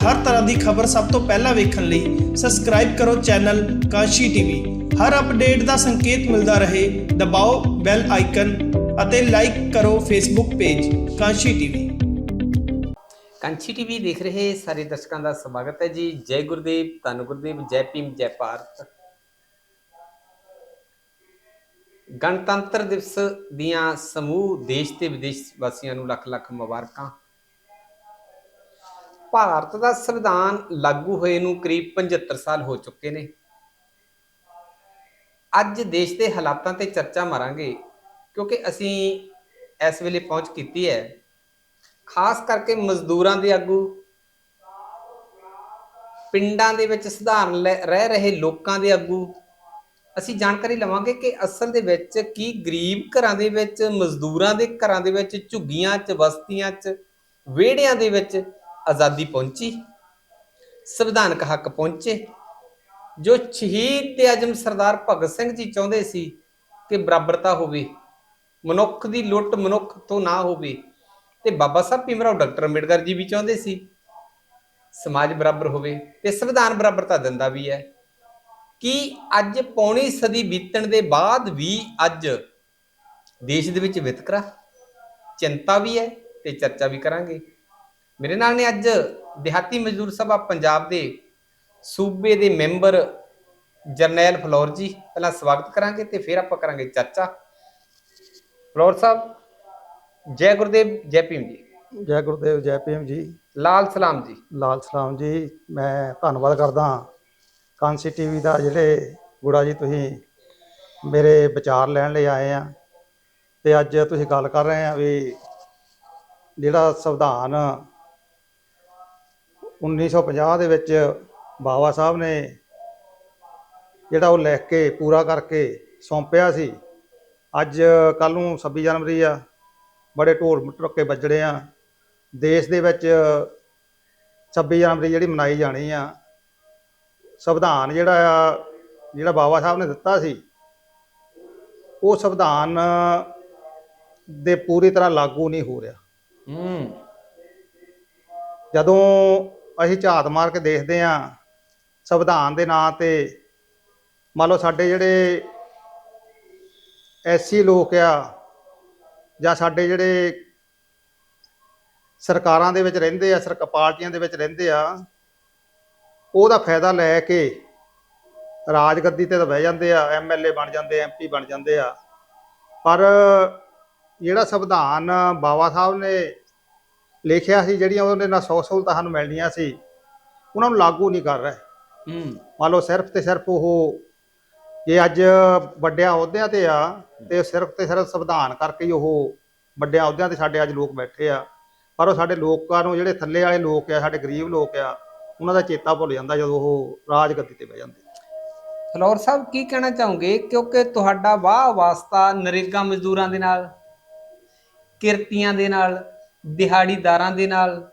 ਹਰ ਤਰ੍ਹਾਂ ਦੀ ਖਬਰ ਸਭ ਤੋਂ ਪਹਿਲਾਂ ਵੇਖਣ ਲਈ ਸਬਸਕ੍ਰਾਈਬ ਕਰੋ ਚੈਨਲ ਕਾਂਸ਼ੀ ਟੀਵੀ ਹਰ ਅਪਡੇਟ ਦਾ ਸੰਕੇਤ ਮਿਲਦਾ ਰਹੇ, ਦਬਾਓ ਬੈਲ ਆਈਕਨ ਅਤੇ ਲਾਈਕ ਕਰੋ Facebook page Kanshi TV Kanchi TV ਦੇਖ ਰਹੇ ਸਾਰੇ ਦਰਸ਼ਕਾਂ ਦਾ ਸਵਾਗਤ ਹੈ ਜੀ। ਜੈ ਗੁਰਦੇਵ, ਧੰਨ ਗੁਰਦੇਵ, ਜੈ ਭੀਮ, ਜੈ ਭਾਰਤ। ਗਣਤੰਤਰ ਦਿਵਸ ਦੀਆਂ ਸਮੂਹ ਦੇਸ਼ ਤੇ ਵਿਦੇਸ਼ ਵਾਸੀਆਂ ਨੂੰ ਲੱਖ ਲੱਖ ਮੁਬਾਰਕਾਂ। ਭਾਰਤ ਦਾ ਸੰਵਿਧਾਨ ਲਾਗੂ ਹੋਏ ਨੂੰ ਕਰੀਬ 75 ਸਾਲ ਹੋ ਚੁੱਕੇ ਨੇ। ਅੱਜ ਦੇਸ਼ ਦੇ ਹਾਲਾਤਾਂ ਤੇ ਚਰਚਾ ਮਾਰਾਂਗੇ, ਕਿਉਂਕਿ ਅਸੀਂ ਇਸ ਵੇਲੇ ਪਹੁੰਚ ਕੀਤੀ ਹੈ। ਖਾਸ ਕਰਕੇ ਮਜ਼ਦੂਰਾਂ ਦੇ ਆਗੂ, ਪਿੰਡਾਂ ਦੇ ਵਿੱਚ ਸਧਾਰਨ ਲੈ- ਰਹਿ ਰਹੇ ਲੋਕਾਂ ਦੇ ਆਗੂ, ਅਸੀਂ ਜਾਣਕਾਰੀ ਲਵਾਂਗੇ ਕਿ ਅਸਲ ਦੇ ਵਿੱਚ ਕੀ ਗਰੀਬ ਘਰਾਂ ਦੇ ਵਿੱਚ, ਮਜ਼ਦੂਰਾਂ ਦੇ ਘਰਾਂ ਦੇ ਵਿੱਚ, ਝੁੱਗੀਆਂ 'ਚ, ਬਸਤੀਆਂ 'ਚ, ਵਿਹੜਿਆਂ ਦੇ ਵਿੱਚ ਆਜ਼ਾਦੀ ਪਹੁੰਚੀ, ਸੰਵਿਧਾਨਕ ਹੱਕ ਪਹੁੰਚੇ, ਜੋ ਸ਼ਹੀਦ ਤੇ ਆਜਮ ਸਰਦਾਰ ਭਗਤ ਸਿੰਘ ਜੀ ਚਾਹੁੰਦੇ ਸੀ ਕਿ ਬਰਾਬਰਤਾ ਹੋਵੇ, ਮਨੁੱਖ ਦੀ ਲੁੱਟ ਮਨੁੱਖ ਤੋਂ ਨਾ ਹੋਵੇ ਤੇ ਬਾਬਾ ਸਾਹਿਬ ਭੀਮਰਾਓ ਡਾਕਟਰ ਅੰਬੇਡਕਰ ਜੀ ਵੀ ਚਾਹੁੰਦੇ ਸੀ, ਸਮਾਜ ਬਰਾਬਰ ਹੋਵੇ ਤੇ ਸੰਵਿਧਾਨ ਬਰਾਬਰਤਾ ਦਿੰਦਾ ਵੀ ਹੈ। ਕਿ ਅੱਜ ਪੌਣੀ ਸਦੀ ਬੀਤਣ ਦੇ ਬਾਅਦ ਵੀ ਅੱਜ ਦੇਸ਼ ਦੇ ਵਿੱਚ ਵਿਤਕਰਾ? ਚਿੰਤਾ ਵੀ ਹੈ ਤੇ ਚਰਚਾ ਵੀ ਕਰਾਂਗੇ। ਮੇਰੇ ਨਾਲ ਨੇ ਅੱਜ ਦਿਹਾਤੀ ਮਜ਼ਦੂਰ ਸਭਾ ਪੰਜਾਬ ਦੇ ਸੂਬੇ ਦੇ ਮੈਂਬਰ ਜਰਨੈਲ ਫਲੋਰ ਜੀ। ਪਹਿਲਾਂ ਸਵਾਗਤ ਕਰਾਂਗੇ ਤੇ ਫਿਰ ਆਪਾਂ ਕਰਾਂਗੇ ਚਰਚਾ। ਫਲੋਰ ਸਾਹਿਬ ਜੈ ਗੁਰਦੇਵ ਜੈ ਭੀਮ ਜੀ। ਜੈ ਗੁਰਦੇਵ ਜੈ ਭੀਮ ਜੀ। ਲਾਲ ਸਲਾਮ ਜੀ। ਲਾਲ ਸਲਾਮ ਜੀ। ਮੈਂ ਧੰਨਵਾਦ ਕਰਦਾ ਕਾਂਸੀ ਟੀਵੀ ਦਾ ਜਿਹੜੇ ਗੁੜਾ ਜੀ ਤੁਸੀਂ ਮੇਰੇ ਵਿਚਾਰ ਲੈਣ ਲਈ ਆਏ ਆ। ਤੇ ਅੱਜ ਤੁਸੀਂ ਗੱਲ ਕਰ ਰਹੇ ਆ ਵੀ ਜਿਹੜਾ ਸੰਵਿਧਾਨ 1950 ਦੇ ਵਿੱਚ ਬਾਬਾ ਸਾਹਿਬ ਨੇ ਜਿਹੜਾ ਉਹ ਲਿਖ ਕੇ ਪੂਰਾ ਕਰਕੇ ਸੌਂਪਿਆ ਸੀ। ਅੱਜ ਕੱਲ ਨੂੰ 26 ਜਨਵਰੀ ਆ ਬੜੇ ਢੋਲ ਮਟਰਕੇ ਵੱਜਣੇ ਆ। ਦੇਸ਼ ਦੇ ਵਿੱਚ 26 ਜਨਵਰੀ ਜਿਹੜੀ ਮਨਾਈ ਜਾਣੀ ਆ ਸੰਵਿਧਾਨ ਜਿਹੜਾ ਆ ਜਿਹੜਾ ਬਾਬਾ ਸਾਹਿਬ ਨੇ ਦਿੱਤਾ ਸੀ ਉਹ ਸੰਵਿਧਾਨ ਦੇ ਪੂਰੀ ਤਰ੍ਹਾਂ ਲਾਗੂ ਨਹੀਂ ਹੋ ਰਿਹਾ। ਹੂੰ। ਜਦੋਂ ਅਸੀਂ ਝਾਤ ਮਾਰ ਕੇ ਦੇਖਦੇ ਆ ਸੰਵਿਧਾਨ ਦੇ ਨਾਂ ਤੇ। ਮੰਨ ਲਓ ਸਾਡੇ ਜਿਹੜੇ ਐਸੀ ਲੋਕ ਆ ਜਾਂ ਸਾਡੇ ਜਿਹੜੇ ਸਰਕਾਰਾਂ ਦੇ ਵਿੱਚ ਰਹਿੰਦੇ ਆ ਸਰਕਾਰ ਪਾਰਟੀਆਂ ਦੇ ਵਿੱਚ ਰਹਿੰਦੇ ਆ, ਉਹਦਾ ਫਾਇਦਾ ਲੈ ਕੇ ਰਾਜ ਗੱਦੀ ਤੇ ਤਾਂ ਬਹਿ ਜਾਂਦੇ ਆ ਐਮਐਲਏ ਬਣ ਜਾਂਦੇ ਐਮਪੀ ਬਣ ਜਾਂਦੇ ਆ। ਪਰ ਜਿਹੜਾ ਸੰਵਿਧਾਨ ਬਾਬਾ ਸਾਹਿਬ ਨੇ ਲਿਖਿਆ ਸੀ ਜਿਹੜੀਆਂ ਉਹਦੇ ਨਾਲ ਸੌ ਸਹੂਲਤਾਂ ਸਾਨੂੰ ਮਿਲਣੀਆਂ ਸੀ ਉਹਨਾਂ ਨੂੰ ਲਾਗੂ ਨਹੀਂ ਕਰ ਰਹੇ। ਹੂੰ। ਮੰਨ ਲਓ ਸਿਰਫ ਤੇ ਸਿਰਫ ਉਹ ਜੇ ਅੱਜ ਵੱਡਿਆਂ ਅਹੁਦਿਆਂ ਤੇ ਆ ਤੇ ਸਿਰਫ ਤੇ ਸਿਰਫ ਸੰਵਿਧਾਨ ਕਰਕੇ ਹੀ ਉਹ ਵੱਡਿਆਂ ਅਹੁਦਿਆਂ ਤੇ ਸਾਡੇ ਅੱਜ ਲੋਕ ਬੈਠੇ ਆ। ਪਰ ਉਹ ਸਾਡੇ ਲੋਕਾਂ ਨੂੰ ਜਿਹੜੇ ਥੱਲੇ ਵਾਲੇ ਲੋਕ ਆ ਸਾਡੇ ਗਰੀਬ ਲੋਕ ਆ ਉਹਨਾਂ ਦਾ ਚੇਤਾ ਭੁੱਲ ਜਾਂਦਾ ਜਦੋਂ ਉਹ ਰਾਜਗੱਦੀ ਤੇ ਬਹਿ ਜਾਂਦੇ। ਫਲੋਰ ਸਾਹਿਬ ਕੀ ਕਹਿਣਾ ਚਾਹੋਗੇ? ਕਿਉਂਕਿ ਤੁਹਾਡਾ ਵਾਹ ਵਾਸਤਾ ਨਰੇਗਾ ਮਜ਼ਦੂਰਾਂ ਦੇ ਨਾਲ ਕਿਰਤੀਆਂ ਦੇ ਨਾਲ ਦਿਹਾੜੀਦਾਰਾਂ ਦੇ ਨਾਲ,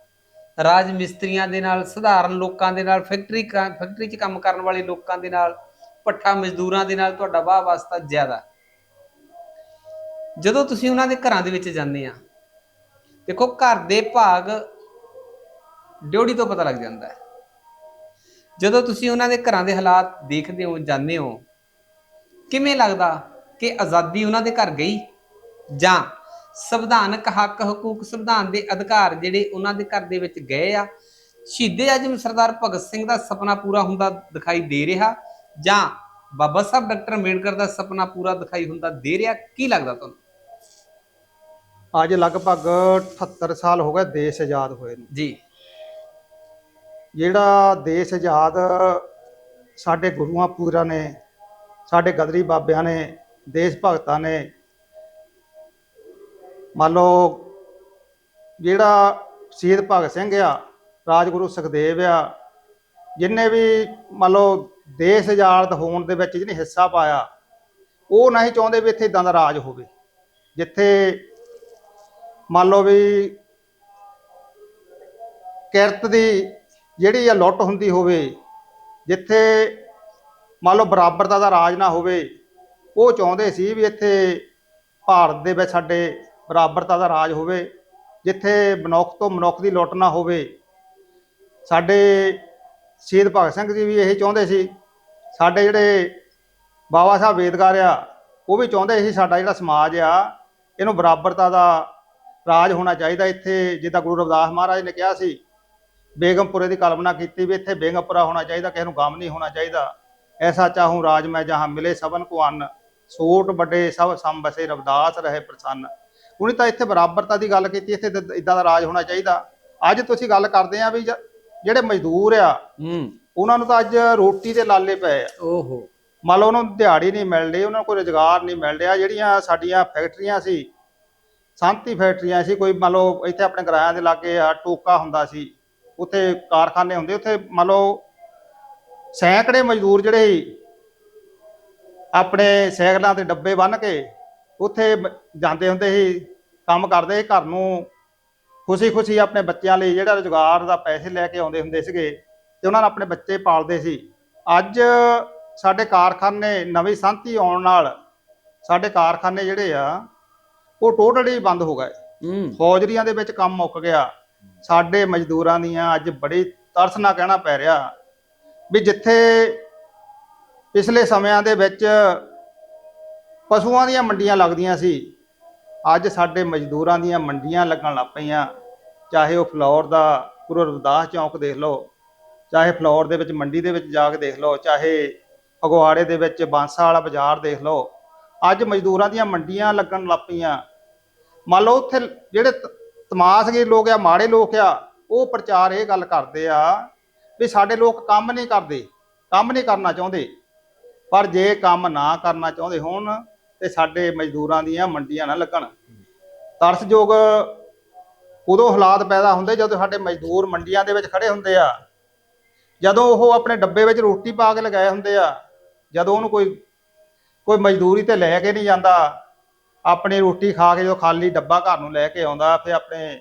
ਰਾਜ ਮਿਸਤਰੀਆਂ ਦੇ ਨਾਲ, ਸਧਾਰਨ ਲੋਕਾਂ ਦੇ ਨਾਲ, ਫੈਕਟਰੀ ਫੈਕਟਰੀ 'ਚ ਕੰਮ ਕਰਨ ਵਾਲੇ ਲੋਕਾਂ ਦੇ ਨਾਲ ਪੱਠਾ ਮਜ਼ਦੂਰਾਂ ਦੇ ਨਾਲ ਤੁਹਾਡਾ ਵਾਹ ਵਾਸਤਾ ਜ਼ਿਆਦਾ। ਜਦੋਂ ਤੁਸੀਂ ਉਹਨਾਂ ਦੇ ਘਰਾਂ ਦੇ ਵਿੱਚ ਜਾਂਦੇ ਆ, ਦੇਖੋ ਘਰ ਦੇ ਭਾਗ ਡਿਊਟੀ ਤੋਂ ਪਤਾ ਲੱਗ ਜਾਂਦਾ ਹੈ। ਜਦੋਂ ਤੁਸੀਂ ਉਹਨਾਂ ਦੇ ਘਰਾਂ ਦੇ ਹਾਲਾਤ ਦੇਖਦੇ ਹੋ, ਜਾਂਦੇ ਹੋ, ਕਿਵੇਂ ਲੱਗਦਾ ਕਿ ਆਜ਼ਾਦੀ ਉਹਨਾਂ ਦੇ ਘਰ ਗਈ ਜਾਂ ਸੰਵਿਧਾਨਕ ਹੱਕ ਹਕੂਕ ਸੰਵਿਧਾਨ ਦੇ ਅਧਿਕਾਰ ਜਿਹੜੇ ਉਹਨਾਂ ਦੇ ਘਰ ਦੇ ਵਿੱਚ ਗਏ ਆ। ਸ਼ਹੀਦੇ ਆਜਮ ਸਰਦਾਰ ਭਗਤ ਸਿੰਘ ਦਾ ਸੁਪਨਾ ਪੂਰਾ ਹੁੰਦਾ ਦਿਖਾਈ ਦੇ ਰਿਹਾ ਜਾਂ ਬਾਬਾ ਸਾਹਿਬ ਡਾਕਟਰ ਅੰਬੇਡਕਰ ਦਾ ਸੁਪਨਾ ਪੂਰਾ ਦਿਖਾਈ ਹੁੰਦਾ ਦੇ ਰਿਹਾ ਕੀ ਲੱਗਦਾ ਤੁਹਾਨੂੰ? ਅੱਜ ਲਗਭਗ 78 ਸਾਲ ਹੋ ਗਏ ਦੇਸ਼ ਆਜ਼ਾਦ ਹੋਏ ਨੂੰ। ਜੀ। ਜਿਹੜਾ ਦੇਸ਼ ਆਜ਼ਾਦ ਸਾਡੇ ਗੁਰੂਆਂ ਪੂਰਾਂ ਨੇ ਸਾਡੇ ਗਦਰੀ ਬਾਬਿਆਂ ਨੇ ਦੇਸ਼ ਭਗਤਾਂ ਨੇ ਮੰਨ ਲਓ ਜਿਹੜਾ ਸ਼ਹੀਦ ਭਗਤ ਸਿੰਘ ਆ, ਰਾਜਗੁਰੂ ਸੁਖਦੇਵ ਆ ਜਿਨਨੇ ਵੀ ਮੰਨ ਲਓ ਦੇਸ਼ ਆਜ਼ਾਦ ਹੋਣ ਦੇ ਵਿੱਚ ਜਿਹਨੇ ਹਿੱਸਾ ਪਾਇਆ, ਉਹ ਨਹੀਂ ਚਾਹੁੰਦੇ ਵੀ ਇੱਥੇ ਇਦਾਂ ਦਾ ਰਾਜ ਹੋਵੇ। ਜਿੱਥੇ ਮੰਨ ਲਓ ਵੀ ਕਿਰਤ ਦੀ ਜਿਹੜੀ ਆ ਲੁੱਟ ਹੁੰਦੀ ਹੋਵੇ, ਜਿੱਥੇ ਮੰਨ ਲਓ ਬਰਾਬਰਤਾ ਦਾ ਰਾਜ ਨਾ ਹੋਵੇ, ਉਹ ਚਾਹੁੰਦੇ ਸੀ ਵੀ ਇੱਥੇ ਭਾਰਤ ਦੇ ਵਿੱਚ ਸਾਡੇ ਬਰਾਬਰਤਾ ਦਾ ਰਾਜ ਹੋਵੇ, ਜਿੱਥੇ ਮਨੁੱਖ ਤੋਂ ਮਨੁੱਖ ਦੀ ਲੁੱਟ ਨਾ ਹੋਵੇ। ਸਾਡੇ ਸ਼ਹੀਦ ਭਗਤ ਸਿੰਘ ਜੀ ਵੀ ਇਹੀ ਚਾਹੁੰਦੇ ਸੀ। ਸਾਡੇ ਜਿਹੜੇ ਬਾਬਾ ਸਾਹਿਬ ਵੇਦਗਾਰ ਆ, ਉਹ ਵੀ ਚਾਹੁੰਦੇ ਸੀ ਸਾਡਾ ਜਿਹੜਾ ਸਮਾਜ ਆ, ਇਹਨੂੰ ਬਰਾਬਰਤਾ ਦਾ ਰਾਜ ਹੋਣਾ ਚਾਹੀਦਾ। ਇੱਥੇ ਜਿੱਦਾਂ ਗੁਰੂ ਰਵਿਦਾਸ ਮਹਾਰਾਜ ਨੇ ਕਿਹਾ ਸੀ, ਬੇਗਮਪੁਰੇ ਦੀ ਕਲਪਨਾ ਕੀਤੀ ਵੀ ਇੱਥੇ ਬੇਗਮਪੁਰਾ ਹੋਣਾ ਚਾਹੀਦਾ, ਕਿਸੇ ਨੂੰ ਗਮ ਨਹੀਂ ਹੋਣਾ ਚਾਹੀਦਾ। ਐਸਾ ਚਾਹੂੰ ਰਾਜ ਮੈਂ ਜਹਾਂ ਮਿਲੇ ਸਭਨ ਕੋ ਅੰਨ ਸੋਟ ਵੱਡੇ ਸਭ ਸਮ ਬਸੇ ਰਵਿਦਾਸ ਰਹੇ ਪ੍ਰਸੰਨ। ਉਹਨੇ ਤਾਂ ਇੱਥੇ ਬਰਾਬਰਤਾ ਦੀ ਗੱਲ ਕੀਤੀ ਇੱਥੇ ਇਦਾਂ ਦਾ ਰਾਜ ਹੋਣਾ ਚਾਹੀਦਾ। ਅੱਜ ਤੁਸੀਂ ਗੱਲ ਕਰਦੇ ਆ ਵੀ ਜਿਹੜੇ ਮਜ਼ਦੂਰ ਆ ਹੂੰ। ਉਹਨਾਂ ਨੂੰ ਤਾਂ ਅੱਜ ਰੋਟੀ ਦੇ ਲਾਲੇ ਪਏ ਆ। ਓਹੋ। ਮੰਨ ਲਓ ਉਹਨਾਂ ਨੂੰ ਦਿਹਾੜੀ ਨਹੀਂ ਮਿਲ ਰਹੀ ਉਹਨਾਂ ਨੂੰ ਕੋਈ ਰੁਜ਼ਗਾਰ ਨਹੀਂ ਮਿਲ ਰਿਹਾ ਜਿਹੜੀਆਂ ਸਾਡੀਆਂ ਫੈਕਟਰੀਆਂ ਸੀ ਸ਼ਾਂਤੀ ਫੈਕਟਰੀਆਂ ਸੀ ਕੋਈ ਮੰਨ ਲਓ ਇੱਥੇ ਆਪਣੇ ਗਰਾਇਆਂ ਦੇ ਲਾਗੇ ਆ ਟੋਕਾ ਹੁੰਦਾ ਸੀ ਉੱਥੇ ਕਾਰਖਾਨੇ ਹੁੰਦੇ ਉੱਥੇ ਮੰਨ ਲਓ ਸੈਂਕੜੇ ਮਜ਼ਦੂਰ ਜਿਹੜੇ ਆਪਣੇ ਸਾਈਕਲਾਂ ਤੇ ਡੱਬੇ ਬੰਨ੍ਹ ਕੇ ਉੱਥੇ ਜਾਂਦੇ ਹੁੰਦੇ ਸੀ ਕੰਮ ਕਰਦੇ ਸੀ ਘਰ ਨੂੰ ਖੁਸ਼ੀ-ਖੁਸ਼ੀ ਆਪਣੇ ਬੱਚਿਆਂ ਲਈ ਜਿਹੜਾ ਰੁਜ਼ਗਾਰ ਦਾ ਪੈਸੇ ਲੈ ਕੇ ਆਉਂਦੇ ਹੁੰਦੇ ਸੀਗੇ ਤੇ ਉਹਨਾਂ ਨਾਲ ਆਪਣੇ ਬੱਚੇ ਪਾਲਦੇ ਸੀ। ਅੱਜ ਸਾਡੇ ਕਾਰਖਾਨੇ ਨਵੀਂ ਸੰਤੀ ਆਉਣ ਨਾਲ ਸਾਡੇ ਕਾਰਖਾਨੇ ਜਿਹੜੇ ਆ ਉਹ ਟੋਟਲੀ ਬੰਦ ਹੋ ਗਏ। ਫੌਜਰੀਆਂ ਦੇ ਵਿੱਚ ਕੰਮ ਮੁੱਕ ਗਿਆ। ਸਾਡੇ ਮਜ਼ਦੂਰਾਂ ਦੀਆਂ ਅੱਜ ਬੜੀ ਤਰਸ ਨਾਲ ਕਹਿਣਾ ਪੈ ਰਿਹਾ ਵੀ ਜਿੱਥੇ ਪਿਛਲੇ ਸਮਿਆਂ ਦੇ ਵਿੱਚ ਪਸ਼ੂਆਂ ਦੀਆਂ ਮੰਡੀਆਂ ਲੱਗਦੀਆਂ ਸੀ ਅੱਜ ਸਾਡੇ ਮਜ਼ਦੂਰਾਂ ਦੀਆਂ ਮੰਡੀਆਂ ਲੱਗਣ ਲੱਗ ਪਈਆਂ। ਚਾਹੇ ਉਹ ਫਲੋਰ ਦਾ ਗੁਰੂ ਰਵਿਦਾਸ ਚੌਂਕ ਦੇਖ ਲਓ, ਚਾਹੇ ਫਲੋਰ ਦੇ ਵਿੱਚ ਮੰਡੀ ਦੇ ਵਿੱਚ ਜਾ ਕੇ ਦੇਖ ਲਓ, ਚਾਹੇ ਫਗਵਾੜੇ ਦੇ ਵਿੱਚ ਬਾਂਸਾ ਵਾਲਾ ਬਾਜ਼ਾਰ ਦੇਖ ਲਓ, ਅੱਜ ਮਜ਼ਦੂਰਾਂ ਦੀਆਂ ਮੰਡੀਆਂ ਲੱਗਣ ਲੱਗ ਪਈਆਂ। ਮੰਨ ਲਓ ਉੱਥੇ ਜਿਹੜੇ ਤ- ਤਮਾਸ਼ਗੀਰ ਲੋਕ ਆ, ਮਾੜੇ ਲੋਕ ਆ, ਉਹ ਪ੍ਰਚਾਰ ਇਹ ਗੱਲ ਕਰਦੇ ਆ ਵੀ ਸਾਡੇ ਲੋਕ ਕੰਮ ਨਹੀਂ ਕਰਦੇ, ਕੰਮ ਨਹੀਂ ਕਰਨਾ ਚਾਹੁੰਦੇ। ਪਰ ਜੇ ਕੰਮ ਨਾ ਕਰਨਾ ਚਾਹੁੰਦੇ ਹੋਣ ਤੇ ਸਾਡੇ ਮਜ਼ਦੂਰਾਂ ਦੀਆਂ ਮੰਡੀਆਂ ਨਾ ਲੱਗਣ। ਤਰਸਯੋਗ ਉਦੋਂ ਹਾਲਾਤ ਪੈਦਾ ਹੁੰਦੇ ਜਦੋਂ ਸਾਡੇ ਮਜ਼ਦੂਰ ਮੰਡੀਆਂ ਦੇ ਵਿੱਚ ਖੜੇ ਹੁੰਦੇ ਆ। ਜਦੋਂ ਉਹ ਆਪਣੇ ਡੱਬੇ ਵਿੱਚ ਰੋਟੀ ਪਾ ਕੇ ਲਗਾਏ ਹੁੰਦੇ ਆ। ਜਦੋਂ ਉਹਨੂੰ ਕੋਈ ਕੋਈ ਮਜ਼ਦੂਰੀ ਤੇ ਲੈ ਕੇ ਨਹੀਂ ਜਾਂਦਾ। ਆਪਣੀ ਰੋਟੀ ਖਾ ਕੇ ਜਦੋਂ ਖਾਲੀ ਡੱਬਾ ਘਰ ਨੂੰ ਲੈ ਕੇ ਆਉਂਦਾ, ਫਿਰ ਆਪਣੇ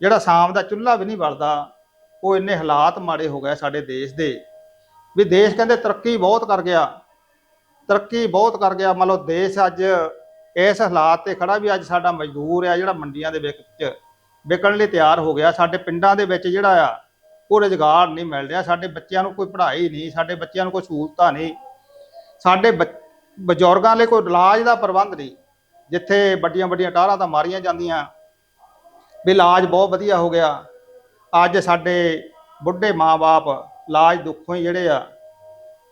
ਜਿਹੜਾ ਸ਼ਾਮ ਦਾ ਚੁੱਲ੍ਹਾ ਵੀ ਨਹੀਂ ਬਲਦਾ ਉਹ ਇੰਨੇ ਹਾਲਾਤ ਮਾੜੇ ਹੋ ਗਏ ਸਾਡੇ ਦੇਸ਼ ਦੇ। ਵੀ ਦੇਸ਼ ਕਹਿੰਦੇ ਤਰੱਕੀ ਬਹੁਤ ਕਰ ਗਿਆ। ਤਰੱਕੀ ਬਹੁਤ ਕਰ ਗਿਆ। ਮੰਨ ਲਓ ਦੇਸ਼ ਅੱਜ ਇਸ ਹਾਲਾਤ ਤੇ ਖੜਾ ਵੀ ਅੱਜ ਸਾਡਾ ਮਜ਼ਦੂਰ ਆ, ਜਿਹੜਾ ਮੰਡੀਆਂ ਦੇ ਵਿੱਚ ਵਿਕਣ ਲਈ ਤਿਆਰ ਹੋ ਗਿਆ। ਸਾਡੇ ਪਿੰਡਾਂ ਦੇ ਵਿੱਚ ਜਿਹੜਾ ਆ, ਉਹ ਰੁਜ਼ਗਾਰ ਨਹੀਂ ਮਿਲ ਰਿਹਾ। ਸਾਡੇ ਬੱਚਿਆਂ ਨੂੰ ਕੋਈ ਪੜ੍ਹਾਈ ਨਹੀਂ, ਸਾਡੇ ਬੱਚਿਆਂ ਨੂੰ ਕੋਈ ਸਹੂਲਤਾਂ ਨਹੀਂ। ਸਾਡੇ ਬੱਚ- ਬਜ਼ੁਰਗਾਂ ਲਈ ਕੋਈ ਇਲਾਜ ਦਾ ਪ੍ਰਬੰਧ ਨਹੀਂ, ਜਿੱਥੇ ਵੱਡੀਆਂ ਵੱਡੀਆਂ ਟਾਰਾਂ ਤਾਂ ਮਾਰੀਆਂ ਜਾਂਦੀਆਂ। ਵੀ ਇਲਾਜ ਬਹੁਤ ਵਧੀਆ ਹੋ ਗਿਆ। ਅੱਜ ਸਾਡੇ ਬੁੱਢੇ ਮਾਪੇ ਇਲਾਜ ਦੁੱਖੋਂ ਹੀ ਜਿਹੜੇ ਆ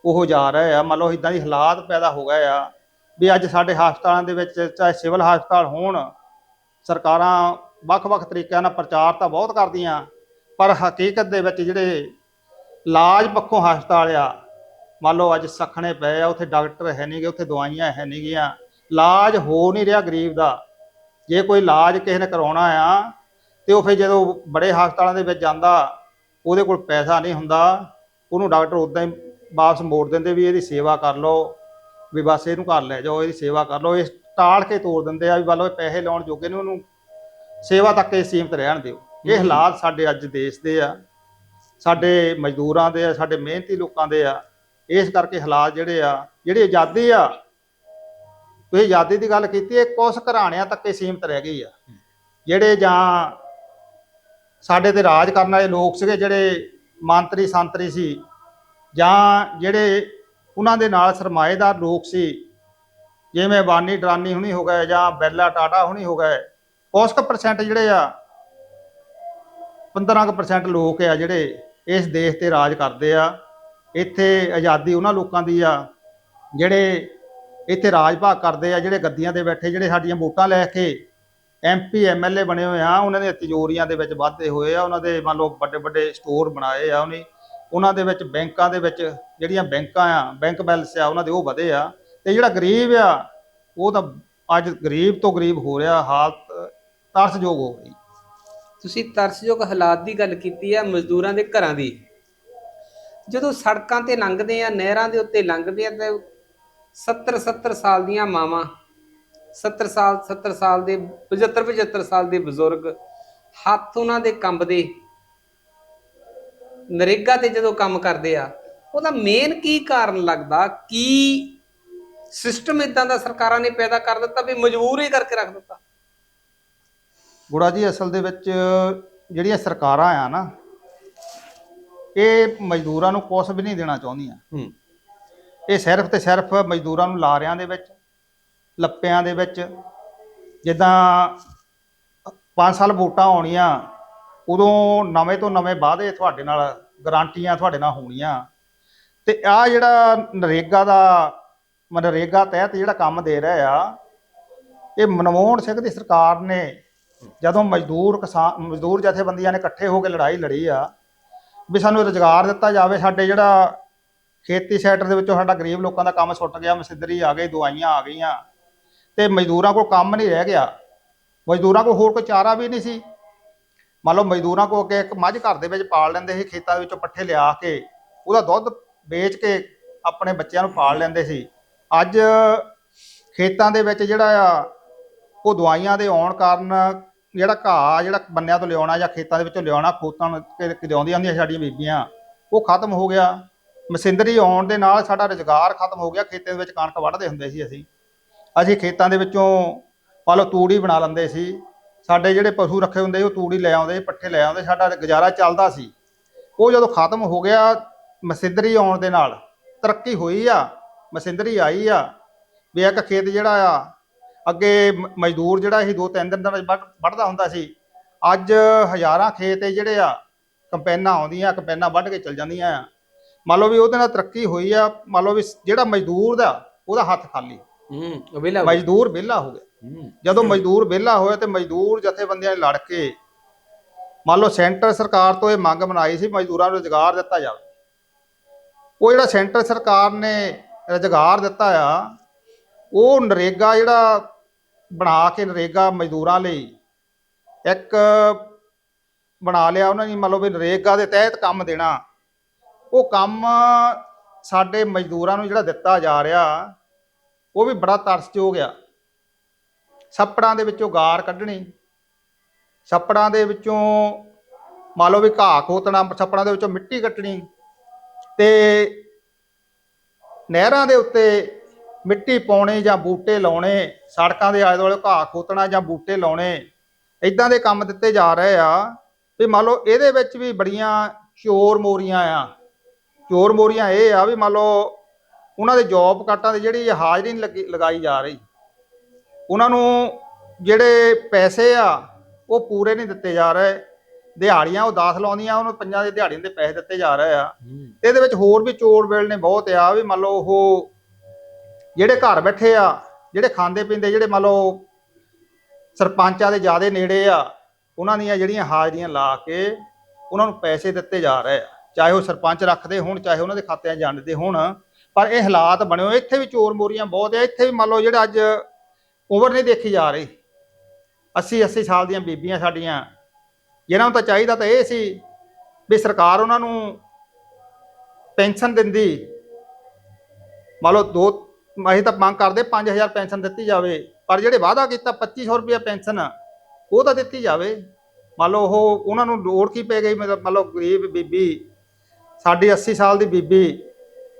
ਉਹ ਜਾ ਰਹੇ ਆ, ਮੰਨ ਲਓ ਇਦਾਂ ਦੀ ਹਾਲਾਤ ਪੈਦਾ ਹੋ ਗਏ ਆ ਵੀ ਅੱਜ ਸਾਡੇ ਹਸਪਤਾਲਾਂ ਦੇ ਵਿੱਚ ਚਾਹੇ ਸਿਵਲ ਹਸਪਤਾਲ ਹੋਣ, ਸਰਕਾਰਾਂ ਵੱਖ-ਵੱਖ ਤਰੀਕਿਆਂ ਨਾਲ ਪ੍ਰਚਾਰ ਤਾਂ ਬਹੁਤ ਕਰਦੀਆਂ, ਪਰ ਹਕੀਕਤ ਦੇ ਵਿੱਚ ਜਿਹੜੇ ਇਲਾਜ ਪੱਖੋਂ ਹਸਪਤਾਲ ਆ, ਮੰਨ ਲਓ ਅੱਜ ਸਖਣੇ ਪਏ ਆ, ਉੱਥੇ ਡਾਕਟਰ ਹੈ ਨਹੀਂਗੇ ਉੱਥੇ ਦਵਾਈਆਂ ਹੈ ਨਹੀਂਗੀਆਂ ਇਲਾਜ ਹੋ ਨਹੀਂ ਰਿਹਾ ਗਰੀਬ ਦਾ। ਜੇ ਕੋਈ ਇਲਾਜ ਕਿਸੇ ਨੇ ਕਰਾਉਣਾ ਆ ਤੇ ਉਹ ਫਿਰ ਜਦੋਂ ਬੜੇ ਹਸਪਤਾਲਾਂ ਦੇ ਵਿੱਚ ਜਾਂਦਾ, ਉਹਦੇ ਕੋਲ ਪੈਸਾ ਨਹੀਂ ਹੁੰਦਾ, ਉਹਨੂੰ ਡਾਕਟਰ ਉਦਾਂ ਹੀ ਵਾਪਸ ਮੋੜ ਦਿੰਦੇ ਵੀ ਇਹਦੀ ਸੇਵਾ ਕਰ ਲਓ ਵੀ ਬਸ ਇਹਨੂੰ ਘਰ ਲੈ ਜਾਓ ਇਹਦੀ ਸੇਵਾ ਕਰ ਲਓ ਇਹ ਟਾਲ ਕੇ ਤੋੜ ਦਿੰਦੇ ਆ ਵੀ ਇਹ ਪੈਸੇ ਲਾਉਣ ਜੋਗੇ ਨੇ ਉਹਨੂੰ ਸੇਵਾ ਤੱਕ ਇਹ ਸੀਮਤ ਰਹਿਣ ਦਿਓ। ਇਹ ਹਾਲਾਤ ਸਾਡੇ ਅੱਜ ਦੇਸ਼ ਦੇ ਆ ਸਾਡੇ ਮਜ਼ਦੂਰਾਂ ਦੇ ਆ ਸਾਡੇ ਮਿਹਨਤੀ ਲੋਕਾਂ ਦੇ ਆ ਇਸ ਕਰਕੇ ਹਾਲਾਤ ਜਿਹੜੇ ਆ ਜਿਹੜੀ ਆਜ਼ਾਦੀ ਆ ਤੁਸੀਂ ਆਜ਼ਾਦੀ ਦੀ ਗੱਲ ਕੀਤੀ ਇਹ ਕੁਝ ਘਰਾਣਿਆਂ ਤੱਕ ਹੀ ਸੀਮਤ ਰਹਿ ਗਈ ਆ। ਜਿਹੜੇ ਜਾਂ ਸਾਡੇ ਤੇ ਰਾਜ ਕਰਨ ਵਾਲੇ ਲੋਕ ਸੀਗੇ ਜਿਹੜੇ ਮੰਤਰੀ ਸੰਤਰੀ ਸੀ ਜਾਂ ਜਿਹੜੇ ਉਹਨਾਂ ਦੇ ਨਾਲ ਸਰਮਾਏਦਾਰ ਲੋਕ ਸੀ, ਜਿਵੇਂ ਬਾਨੀ ਡਰਾਨੀ ਹੁਣੀ ਹੋ ਗਏ ਜਾਂ ਬੈਲਾ ਟਾਟਾ ਹੁਣੀ ਹੋ ਗਏ, ਉਸ ਕੁ ਪਰਸੈਂਟ ਜਿਹੜੇ ਆ 15% ਲੋਕ ਆ ਜਿਹੜੇ ਇਸ ਦੇਸ਼ ਤੇ ਰਾਜ ਕਰਦੇ ਆ, ਇੱਥੇ ਆਜ਼ਾਦੀ ਉਹਨਾਂ ਲੋਕਾਂ ਦੀ ਆ, ਜਿਹੜੇ ਇੱਥੇ ਰਾਜ ਭਾਗ ਕਰਦੇ ਆ, ਜਿਹੜੇ ਗੱਦੀਆਂ ਤੇ ਬੈਠੇ, ਜਿਹੜੇ ਸਾਡੀਆਂ ਵੋਟਾਂ ਲੈ ਕੇ ਐਮਪੀ ਐਮਐਲਏ ਬਣੇ ਹੋਏ ਆ, ਉਹਨਾਂ ਦੇ ਤਿਜੋਰੀਆਂ ਦੇ ਵਿੱਚ ਵਾਧੇ ਹੋਏ ਆ, ਉਹਨਾਂ ਦੇ ਮੰਨ ਲਓ ਵੱਡੇ ਵੱਡੇ ਸਟੋਰ ਬਣਾਏ ਆ ਉਹਨੇ। ਉਹਨਾਂ ਦੇ ਵਿੱਚ, ਬੈਂਕਾਂ ਦੇ ਵਿੱਚ ਜਿਹੜੀਆਂ ਬੈਂਕਾਂ ਆ, ਬੈਂਕ ਬੈਲੈਂਸ ਆ, ਉਹਨਾਂ ਦੇ ਉਹ ਵਧੇ ਆ। ਤੇ ਜਿਹੜਾ ਗਰੀਬ ਆ, ਉਹ ਤਾਂ ਅੱਜ ਗਰੀਬ ਤੋਂ ਗਰੀਬ ਹੋ ਰਿਹਾ, ਹਾਲਤ ਤਰਸਯੋਗ ਹੋ ਗਈ। ਤੁਸੀਂ ਤਰਸਯੋਗ ਹਾਲਾਤ ਦੀ ਗੱਲ ਕੀਤੀ ਹੈ ਮਜ਼ਦੂਰਾਂ ਦੇ ਘਰਾਂ ਦੀ। ਜਦੋਂ ਸੜਕਾਂ ਤੇ ਲੰਘਦੇ ਆ, ਨਹਿਰਾਂ ਦੇ ਉੱਤੇ ਲੰਘਦੇ ਆ, ਤੇ 70 70 ਸਾਲ ਦੀਆਂ ਮਾਵਾਂ 70 ਸਾਲ 70 ਸਾਲ ਦੇ 75 75 ਸਾਲ ਦੇ ਬਜ਼ੁਰਗ, ਹੱਥ ਉਹਨਾਂ ਦੇ ਕੰਬਦੇ। ਨਰੇਗਾ ਤੇ ਜਦੋਂ ਕੰਮ ਕਰਦੇ ਆ ਉਹਦਾ ਮੇਨ ਕੀ ਕਾਰਨ ਲੱਗਦਾ? ਕੀ ਸਿਸਟਮ ਇਦਾਂ ਦਾ ਸਰਕਾਰਾਂ ਨੇ ਪੈਦਾ ਕਰ ਦਿੱਤਾ ਵੀ ਮਜਬੂਰ ਹੀ ਕਰਕੇ ਰੱਖ ਦਿੱਤਾ? ਗੁੜਾ ਜੀ ਅਸਲ ਦੇ ਵਿੱਚ ਜਿਹੜੀਆਂ ਸਰਕਾਰਾਂ ਆ ਨਾ ਇਹ ਮਜ਼ਦੂਰਾਂ ਨੂੰ ਕੁਛ ਵੀ ਨਹੀਂ ਦੇਣਾ ਚਾਹੁੰਦੀਆਂ। ਹੂੰ। ਇਹ ਸਿਰਫ ਤੇ ਸਿਰਫ ਮਜ਼ਦੂਰਾਂ ਨੂੰ ਲਾਰਿਆਂ ਦੇ ਵਿੱਚ ਲੱਪਿਆਂ ਦੇ ਵਿੱਚ ਜਿੱਦਾਂ 5 ਸਾਲ ਵੋਟਾਂ ਆਉਣੀਆਂ ਉਦੋਂ ਨਵੇਂ ਤੋਂ ਨਵੇਂ ਵਾਅਦੇ ਤੁਹਾਡੇ ਨਾਲ ਗਾਰੰਟੀਆਂ ਤੁਹਾਡੇ ਨਾਲ ਹੋਣੀਆਂ। ਤੇ ਆ ਜਿਹੜਾ ਨਰੇਗਾ ਦਾ ਮਨਰੇਗਾ ਤਹਿਤ ਜਿਹੜਾ ਕੰਮ ਦੇ ਰਿਹਾ ਆ, ਇਹ ਮਨਮੋਹਨ ਸਿੰਘ ਦੀ ਸਰਕਾਰ ਨੇ ਜਦੋਂ ਮਜ਼ਦੂਰ ਕਿਸਾਨ, ਮਜ਼ਦੂਰ ਜਥੇਬੰਦੀਆਂ ਨੇ ਇਕੱਠੇ ਹੋ ਕੇ ਲੜਾਈ ਲੜੀ ਆ, ਵੀ ਸਾਨੂੰ ਰੁਜ਼ਗਾਰ ਦਿੱਤਾ ਜਾਵੇ, ਸਾਡੇ ਜਿਹੜਾ ਖੇਤੀ ਸੈਕਟਰ ਦੇ ਵਿੱਚੋਂ ਸਾਡਾ ਗਰੀਬ ਲੋਕਾਂ ਦਾ ਕੰਮ ਸੁੱਟ ਗਿਆ ਮਸਿੱਧਰੀ ਆ ਗਈ, ਦਵਾਈਆਂ ਆ ਗਈਆਂ, ਤੇ ਮਜ਼ਦੂਰਾਂ ਕੋਲ ਕੰਮ ਨਹੀਂ ਰਹਿ ਗਿਆ। ਮਜ਼ਦੂਰਾਂ ਕੋਲ ਹੋਰ ਕੋਈ ਚਾਰਾ ਵੀ ਨਹੀਂ ਸੀ। ਮੰਨ ਲਓ ਮਜ਼ਦੂਰਾਂ ਕੋਲ ਅੱਗੇ ਇੱਕ ਮੱਝ ਘਰ ਦੇ ਵਿੱਚ ਪਾਲ ਲੈਂਦੇ ਸੀ, ਖੇਤਾਂ ਦੇ ਵਿੱਚੋਂ ਪੱਠੇ ਲਿਆ ਕੇ ਉਹਦਾ ਦੁੱਧ ਵੇਚ ਕੇ ਆਪਣੇ ਬੱਚਿਆਂ ਨੂੰ ਪਾਲ ਲੈਂਦੇ ਸੀ। ਅੱਜ ਖੇਤਾਂ ਦੇ ਵਿੱਚ ਜਿਹੜਾ ਆ, ਉਹ ਦਵਾਈਆਂ ਦੇ ਆਉਣ ਕਾਰਨ ਜਿਹੜਾ ਘਾਹ ਜਿਹੜਾ ਬੰਨਿਆਂ ਤੋਂ ਲਿਆਉਣਾ ਜਾਂ ਖੇਤਾਂ ਦੇ ਵਿੱਚੋਂ ਲਿਆਉਣਾ, ਖੋਤਾਂ ਕਿ ਲਿਆਉਂਦੀਆਂ ਹੁੰਦੀਆਂ ਸਾਡੀਆਂ ਬੀਬੀਆਂ, ਉਹ ਖਤਮ ਹੋ ਗਿਆ। ਮਸ਼ੀਨਰੀ ਆਉਣ ਦੇ ਨਾਲ ਸਾਡਾ ਰੁਜ਼ਗਾਰ ਖਤਮ ਹੋ ਗਿਆ, ਖੇਤਾਂ ਦੇ ਵਿੱਚ ਕਣਕ ਵੱਢਦੇ ਹੁੰਦੇ ਸੀ ਅਸੀਂ। ਅਸੀਂ ਖੇਤਾਂ ਦੇ ਵਿੱਚੋਂ ਮੰਨ ਲਓ ਤੂੜੀ ਬਣਾ ਲੈਂਦੇ ਸੀ। ਸਾਡੇ ਜਿਹੜੇ ਪਸ਼ੂ ਰੱਖੇ ਹੁੰਦੇ ਸੀ ਉਹ ਤੂੜੀ ਲੈ ਆਉਂਦੇ ਪੱਠੇ ਲੈ ਆਉਂਦੇ ਸਾਡਾ ਗੁਜ਼ਾਰਾ ਚੱਲਦਾ ਸੀ। ਉਹ ਜਦੋਂ ਖਤਮ ਹੋ ਗਿਆ ਮਸ਼ੀਨਰੀ ਆਉਣ ਦੇ ਨਾਲ ਤਰੱਕੀ ਹੋਈ ਆ ਮਸ਼ੀਨਰੀ ਆਈ ਆ। ਵੀ ਇੱਕ ਖੇਤ ਜਿਹੜਾ ਆ ਅੱਗੇ ਮਜ਼ਦੂਰ ਜਿਹੜਾ ਸੀ ਦੋ ਤਿੰਨ ਦਿਨ ਦਾ ਵੱਢ- ਵੱਢਦਾ ਹੁੰਦਾ ਸੀ। ਅੱਜ ਹਜ਼ਾਰਾਂ ਖੇਤ ਜਿਹੜੇ ਆ ਕੰਪੈਨਾਂ ਆਉਂਦੀਆਂ ਕੰਪੈਨਾਂ ਵੱਢ ਕੇ ਚਲ ਜਾਂਦੀਆਂ ਆ। ਮੰਨ ਲਓ ਵੀ ਉਹਦੇ ਨਾਲ ਤਰੱਕੀ ਹੋਈ ਆ ਮੰਨ ਲਓ ਵੀ ਜਿਹੜਾ ਮਜ਼ਦੂਰ ਦਾ ਉਹਦਾ ਹੱਥ ਖਾਲੀ। ਹੂੰ ਵੇਲਾ ਮਜ਼ਦੂਰ ਵਿਹਲਾ ਹੋ ਗਿਆ। ਜਦੋਂ ਮਜ਼ਦੂਰ ਵਿਹਲਾ ਹੋਇਆ ਤੇ ਮਜ਼ਦੂਰ ਜਥੇਬੰਦੀਆਂ ਨੇ ਲੜ ਕੇ, ਮੰਨ ਲਓ ਸੈਂਟਰ ਸਰਕਾਰ ਤੋਂ ਇਹ ਮੰਗ ਬਣਾਈ ਸੀ ਮਜ਼ਦੂਰਾਂ ਨੂੰ ਰੁਜ਼ਗਾਰ ਦਿੱਤਾ ਜਾਵੇ। ਉਹ ਜਿਹੜਾ ਸੈਂਟਰ ਸਰਕਾਰ ਨੇ ਰੁਜ਼ਗਾਰ ਦਿੱਤਾ ਆ, ਉਹ ਨਰੇਗਾ ਜਿਹੜਾ ਬਣਾ ਕੇ ਨਰੇਗਾ ਮਜ਼ਦੂਰਾਂ ਲਈ ਇੱਕ ਬਣਾ ਲਿਆ ਉਹਨਾਂ ਨੇ, ਮੰਨ ਲਓ ਵੀ ਨਰੇਗਾ ਦੇ ਤਹਿਤ ਕੰਮ ਦੇਣਾ। ਉਹ ਕੰਮ ਸਾਡੇ ਮਜ਼ਦੂਰਾਂ ਨੂੰ ਜਿਹੜਾ ਦਿੱਤਾ ਜਾ ਰਿਹਾ, ਉਹ ਵੀ ਬੜਾ ਤਰਸਯੋਗ ਆ। ਛੱਪੜਾਂ ਦੇ ਵਿੱਚੋਂ ਗਾਰ ਕੱਢਣੀ, ਛੱਪੜਾਂ ਦੇ ਵਿੱਚੋਂ ਮੰਨ ਲਓ ਵੀ ਘਾਹ ਖੋਤਣਾ, ਛੱਪੜਾਂ ਦੇ ਵਿੱਚੋਂ ਮਿੱਟੀ ਕੱਟਣੀ ਤੇ ਨਹਿਰਾਂ ਦੇ ਉੱਤੇ ਮਿੱਟੀ ਪਾਉਣੇ ਜਾਂ ਬੂਟੇ ਲਾਉਣੇ, ਸੜਕਾਂ ਦੇ ਆਲੇ ਦੁਆਲੇ ਘਾਹ ਖੋਤਣਾ ਜਾਂ ਬੂਟੇ ਲਾਉਣੇ ਇਦਾਂ ਦੇ ਕੰਮ ਦਿੱਤੇ ਜਾ ਰਹੇ ਆ ਵੀ ਮੰਨ ਲਓ ਇਹਦੇ ਵਿੱਚ ਵੀ ਬੜੀਆਂ ਚੋਰ ਮੋਰੀਆਂ ਆ। ਚੋਰ ਮੋਰੀਆਂ ਇਹ ਆ ਵੀ ਮੰਨ ਲਓ ਉਹਨਾਂ ਦੇ ਜੌਬ ਕਾਟਾਂ ਦੀ ਜਿਹੜੀ ਹਾਜ਼ਰੀ ਨਹੀਂ ਲੱਗੀ, ਲਗਾਈ ਜਾ ਰਹੀ। ਉਹਨਾਂ ਨੂੰ ਜਿਹੜੇ ਪੈਸੇ ਆ ਉਹ ਪੂਰੇ ਨਹੀਂ ਦਿੱਤੇ ਜਾ ਰਹੇ। ਦਿਹਾੜੀਆਂ ਉਹ 10 ਲਾਉਂਦੀਆਂ ਉਹਨੂੰ ਪੰਜਾਂ ਦੇ ਦਿਹਾੜੀਆਂ ਦੇ ਪੈਸੇ ਦਿੱਤੇ ਜਾ ਰਹੇ ਆ। ਇਹਦੇ ਵਿੱਚ ਹੋਰ ਵੀ ਚੋਰ ਵੇਲ ਨੇ ਬਹੁਤ ਆ ਵੀ ਮੰਨ ਲਓ ਉਹ ਜਿਹੜੇ ਘਰ ਬੈਠੇ ਆ ਜਿਹੜੇ ਖਾਂਦੇ ਪੀਂਦੇ ਜਿਹੜੇ ਮੰਨ ਲਓ ਸਰਪੰਚਾਂ ਦੇ ਜ਼ਿਆਦੇ ਨੇੜੇ ਆ ਉਹਨਾਂ ਦੀਆਂ ਜਿਹੜੀਆਂ ਹਾਜ਼ਰੀਆਂ ਲਾ ਕੇ ਉਹਨਾਂ ਨੂੰ ਪੈਸੇ ਦਿੱਤੇ ਜਾ ਰਹੇ ਆ। ਚਾਹੇ ਉਹ ਸਰਪੰਚ ਰੱਖਦੇ ਹੋਣ ਚਾਹੇ ਉਹਨਾਂ ਦੇ ਖਾਤਿਆਂ ਜਾਂਦੇ ਹੋਣ ਪਰ ਇਹ ਹਾਲਾਤ ਬਣੇ ਹੋਏ। ਇੱਥੇ ਵੀ ਚੋਰ ਮੋਰੀਆਂ ਬਹੁਤ ਆ ਇੱਥੇ ਵੀ ਮੰਨ ਲਓ ਜਿਹੜਾ ਅੱਜ ਉਮਰ ਨਹੀਂ ਦੇਖੀ ਜਾ ਰਹੀ। 80 80 ਸਾਲ ਦੀਆਂ ਬੀਬੀਆਂ ਸਾਡੀਆਂ ਜਿਹਨਾਂ ਨੂੰ ਤਾਂ ਚਾਹੀਦਾ ਤਾਂ ਇਹ ਸੀ ਵੀ ਸਰਕਾਰ ਉਹਨਾਂ ਨੂੰ ਪੈਨਸ਼ਨ ਦਿੰਦੀ। ਮੰਨ ਲਓ ਦੋ, ਅਸੀਂ ਤਾਂ ਮੰਗ ਕਰਦੇ 5000 ਪੈਨਸ਼ਨ ਦਿੱਤੀ ਜਾਵੇ, ਪਰ ਜਿਹੜੇ ਵਾਅਦਾ ਕੀਤਾ 2500 ਰੁਪਏ ਪੈਨਸ਼ਨ, ਉਹ ਤਾਂ ਦਿੱਤੀ ਜਾਵੇ। ਮੰਨ ਲਓ ਉਹ, ਉਹਨਾਂ ਨੂੰ ਲੋੜ ਕੀ ਪੈ ਗਈ? ਮਤਲਬ, ਮੰਨ ਲਓ ਗਰੀਬ ਬੀਬੀ, ਸਾਡੀ 80 ਸਾਲ ਦੀ ਬੀਬੀ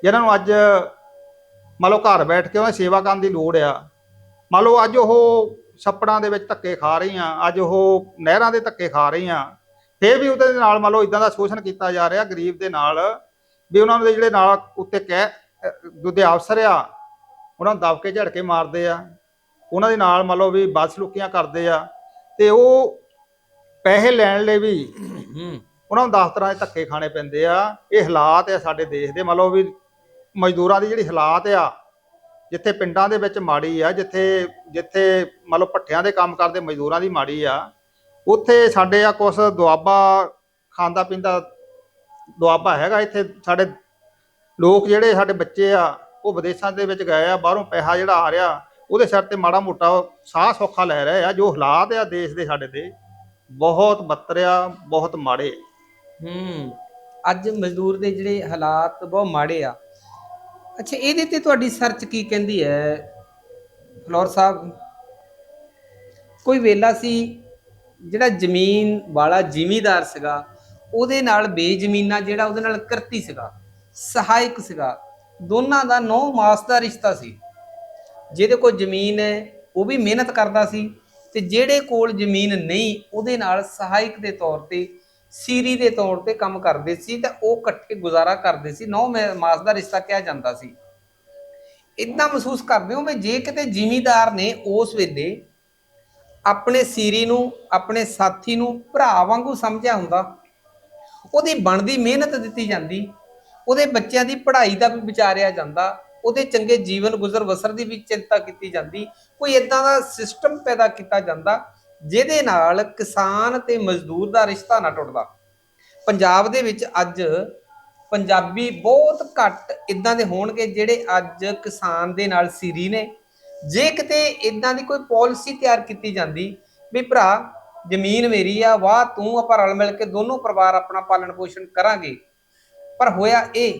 ਜਿਹਨਾਂ ਨੂੰ ਅੱਜ ਮੰਨ ਲਓ ਘਰ ਬੈਠ ਕੇ ਉਹਨਾਂ ਦੀ ਸੇਵਾ ਕਰਨ ਦੀ ਲੋੜ ਆ ਮੰਨ ਲਓ ਅੱਜ ਉਹ ਛੱਪੜਾਂ ਦੇ ਵਿੱਚ ਧੱਕੇ ਖਾ ਰਹੀ ਰਹੀਆਂ, ਅੱਜ ਉਹ ਨਹਿਰਾਂ ਦੇ ਧੱਕੇ ਖਾ ਰਹੀ ਰਹੀਆਂ, ਫੇਰ ਵੀ ਉਹਦੇ ਨਾਲ ਮੰਨ ਲਓ ਇਦਾਂ ਦਾ ਸ਼ੋਸ਼ਣ ਕੀਤਾ ਜਾ ਰਿਹਾ ਗਰੀਬ ਦੇ ਨਾਲ, ਵੀ ਉਹਨਾਂ ਦੇ ਜਿਹੜੇ ਨਾਲ ਉੱਤੇ ਕਹਿ ਅਹ ਅਫਸਰ ਆ, ਉਹਨਾਂ ਨੂੰ ਦਬ ਕੇ ਝੜਕੇ ਮਾਰਦੇ ਆ, ਉਹਨਾਂ ਦੇ ਨਾਲ ਮੰਨ ਲਓ ਵੀ ਬਦਸਲੂਕੀਆਂ ਕਰਦੇ ਆ, ਤੇ ਉਹ ਪੈਸੇ ਲੈਣ ਲਈ ਵੀ ਉਹਨਾਂ ਨੂੰ ਦਫ਼ਤਰਾਂ ਦੇ ਧੱਕੇ ਖਾਣੇ ਪੈਂਦੇ ਆ, ਇਹ ਹਾਲਾਤ ਆ ਸਾਡੇ ਦੇਸ਼ ਦੇ, ਮੰਨ ਲਓ ਵੀ ਮਜ਼ਦੂਰਾਂ ਦੀ ਜਿਹੜੀ ਹਾਲਾਤ ਆ ਜਿੱਥੇ ਪਿੰਡਾਂ ਦੇ ਵਿੱਚ ਮਾੜੀ ਆ, ਜਿੱਥੇ ਜਿੱਥੇ ਮੰਨ ਲਓ ਭੱਠਿਆਂ ਦੇ ਕੰਮ ਕਰਦੇ, ਮਜ਼ਦੂਰਾਂ ਦੀ ਮਾੜੀ ਆ, ਉੱਥੇ ਸਾਡੇ ਆ ਕੁਛ ਦੁਆਬਾ ਖਾਂਦਾ ਪੀਂਦਾ ਦੁਆਬਾ ਹੈਗਾ ਇੱਥੇ। ਸਾਡੇ ਲੋਕ ਜਿਹੜੇ ਸਾਡੇ ਬੱਚੇ ਆ, ਉਹ ਵਿਦੇਸ਼ਾਂ ਦੇ ਵਿੱਚ ਗਏ ਆ, ਬਾਹਰੋਂ ਪੈਸਾ ਜਿਹੜਾ ਆ ਰਿਹਾ, ਉਹਦੇ ਸਿਰ ਤੇ ਮਾੜਾ ਮੋਟਾ ਸਾਹ ਸੌਖਾ ਲੈ ਰਹੇ ਆ, ਜੋ ਹਾਲਾਤ ਆ ਦੇਸ਼ ਦੇ ਸਾਡੇ ਦੇ ਬਹੁਤ ਬੱਤਰ ਆ ਬਹੁਤ ਮਾੜੇ। ਹੂੰ। ਅੱਜ ਮਜ਼ਦੂਰ ਦੇ ਜਿਹੜੇ ਹਾਲਾਤ ਬਹੁਤ ਮਾੜੇ ਆ ਅੱਛਾ, ਇਹਦੇ ਤੇ ਤੁਹਾਡੀ ਸਰਚ ਕੀ ਕਹਿੰਦੀ ਹੈ? ਫਲੋਰ ਸਾਹਿਬ, ਕੋਈ ਵੇਲਾ ਸੀ ਜਿਹੜਾ ਜ਼ਮੀਨ ਵਾਲਾ ਜ਼ਿਮੀਦਾਰ ਸੀਗਾ, ਉਹਦੇ ਨਾਲ ਬੇਜ਼ਮੀਨਾ ਜਿਹੜਾ ਉਹਦੇ ਨਾਲ ਕਰਤੀ ਸੀਗਾ, ਸਹਾਇਕ ਸੀਗਾ, ਦੋਨਾਂ ਦਾ ਨੌ ਮਾਸ ਦਾ ਰਿਸ਼ਤਾ ਸੀ। ਜਿਹਦੇ ਕੋਲ ਜ਼ਮੀਨ ਹੈ, ਉਹ ਵੀ ਮਿਹਨਤ ਕਰਦਾ ਸੀ ਤੇ ਜਿਹੜੇ ਕੋਲ ਜ਼ਮੀਨ ਨਹੀਂ, ਉਹਦੇ ਨਾਲ ਸਹਾਇਕ ਦੇ ਤੌਰ ਤੇ ਸੀਰੀ ਦੇ ਤੌਰ ਤੇ ਕੰਮ ਕਰਦੇ ਸੀ ਤਾਂ ਉਹ ਇਕੱਠੇ ਗੁਜ਼ਾਰਾ ਕਰਦੇ ਸੀ। ਨੌ ਮਾਸ ਦਾ ਰਿਸ਼ਤਾ ਕਿਹਾ ਜਾਂਦਾ ਸੀ। ਇਦਾਂ ਮਹਿਸੂਸ ਕਰਦੇ ਹੋ ਵੀ ਜੇ ਕਿਤੇ ਜ਼ਿਮੀਦਾਰ ਨੇ ਉਸ ਵੇਲੇ ਆਪਣੇ ਸੀਰੀ ਨੂੰ, ਆਪਣੇ ਸਾਥੀ ਨੂੰ ਭਰਾ ਵਾਂਗੂ ਸਮਝਿਆ ਹੁੰਦਾ, ਉਹਦੀ ਬਣਦੀ ਮਿਹਨਤ ਦਿੱਤੀ ਜਾਂਦੀ, ਉਹਦੇ ਬੱਚਿਆਂ ਦੀ ਪੜ੍ਹਾਈ ਦਾ ਵੀ ਵਿਚਾਰਿਆ ਜਾਂਦਾ, ਉਹਦੇ ਚੰਗੇ ਜੀਵਨ ਗੁਜ਼ਰ ਬਸਰ ਦੀ ਵੀ ਚਿੰਤਾ ਕੀਤੀ ਜਾਂਦੀ, ਕੋਈ ਇਦਾਂ ਦਾ ਸਿਸਟਮ ਪੈਦਾ ਕੀਤਾ ਜਾਂਦਾ ਜਿਹਦੇ ਨਾਲ ਕਿਸਾਨ ਤੇ ਮਜ਼ਦੂਰ ਦਾ ਰਿਸ਼ਤਾ ਨਾ ਟੁੱਟਦਾ। ਪੰਜਾਬ ਦੇ ਵਿੱਚ ਅੱਜ ਪੰਜਾਬੀ ਬਹੁਤ ਘੱਟ ਇਦਾਂ ਦੇ ਹੋਣਗੇ ਜਿਹੜੇ ਅੱਜ ਕਿਸਾਨ ਦੇ ਨਾਲ ਸੀਰੀ ਨੇ। ਜੇ ਕਿਤੇ ਇਦਾਂ ਦੀ ਕੋਈ ਪਾਲਿਸੀ ਤਿਆਰ ਕੀਤੀ ਜਾਂਦੀ ਵੀ ਭਰਾ, ਜ਼ਮੀਨ ਮੇਰੀ ਆ, ਵਾਹ ਤੂੰ ਆਪਾਂ ਰਲ ਮਿਲ ਕੇ ਦੋਨੋਂ ਪਰਿਵਾਰ ਆਪਣਾ ਪਾਲਣ ਪੋਸ਼ਣ ਕਰਾਂਗੇ। ਪਰ ਹੋਇਆ ਇਹ,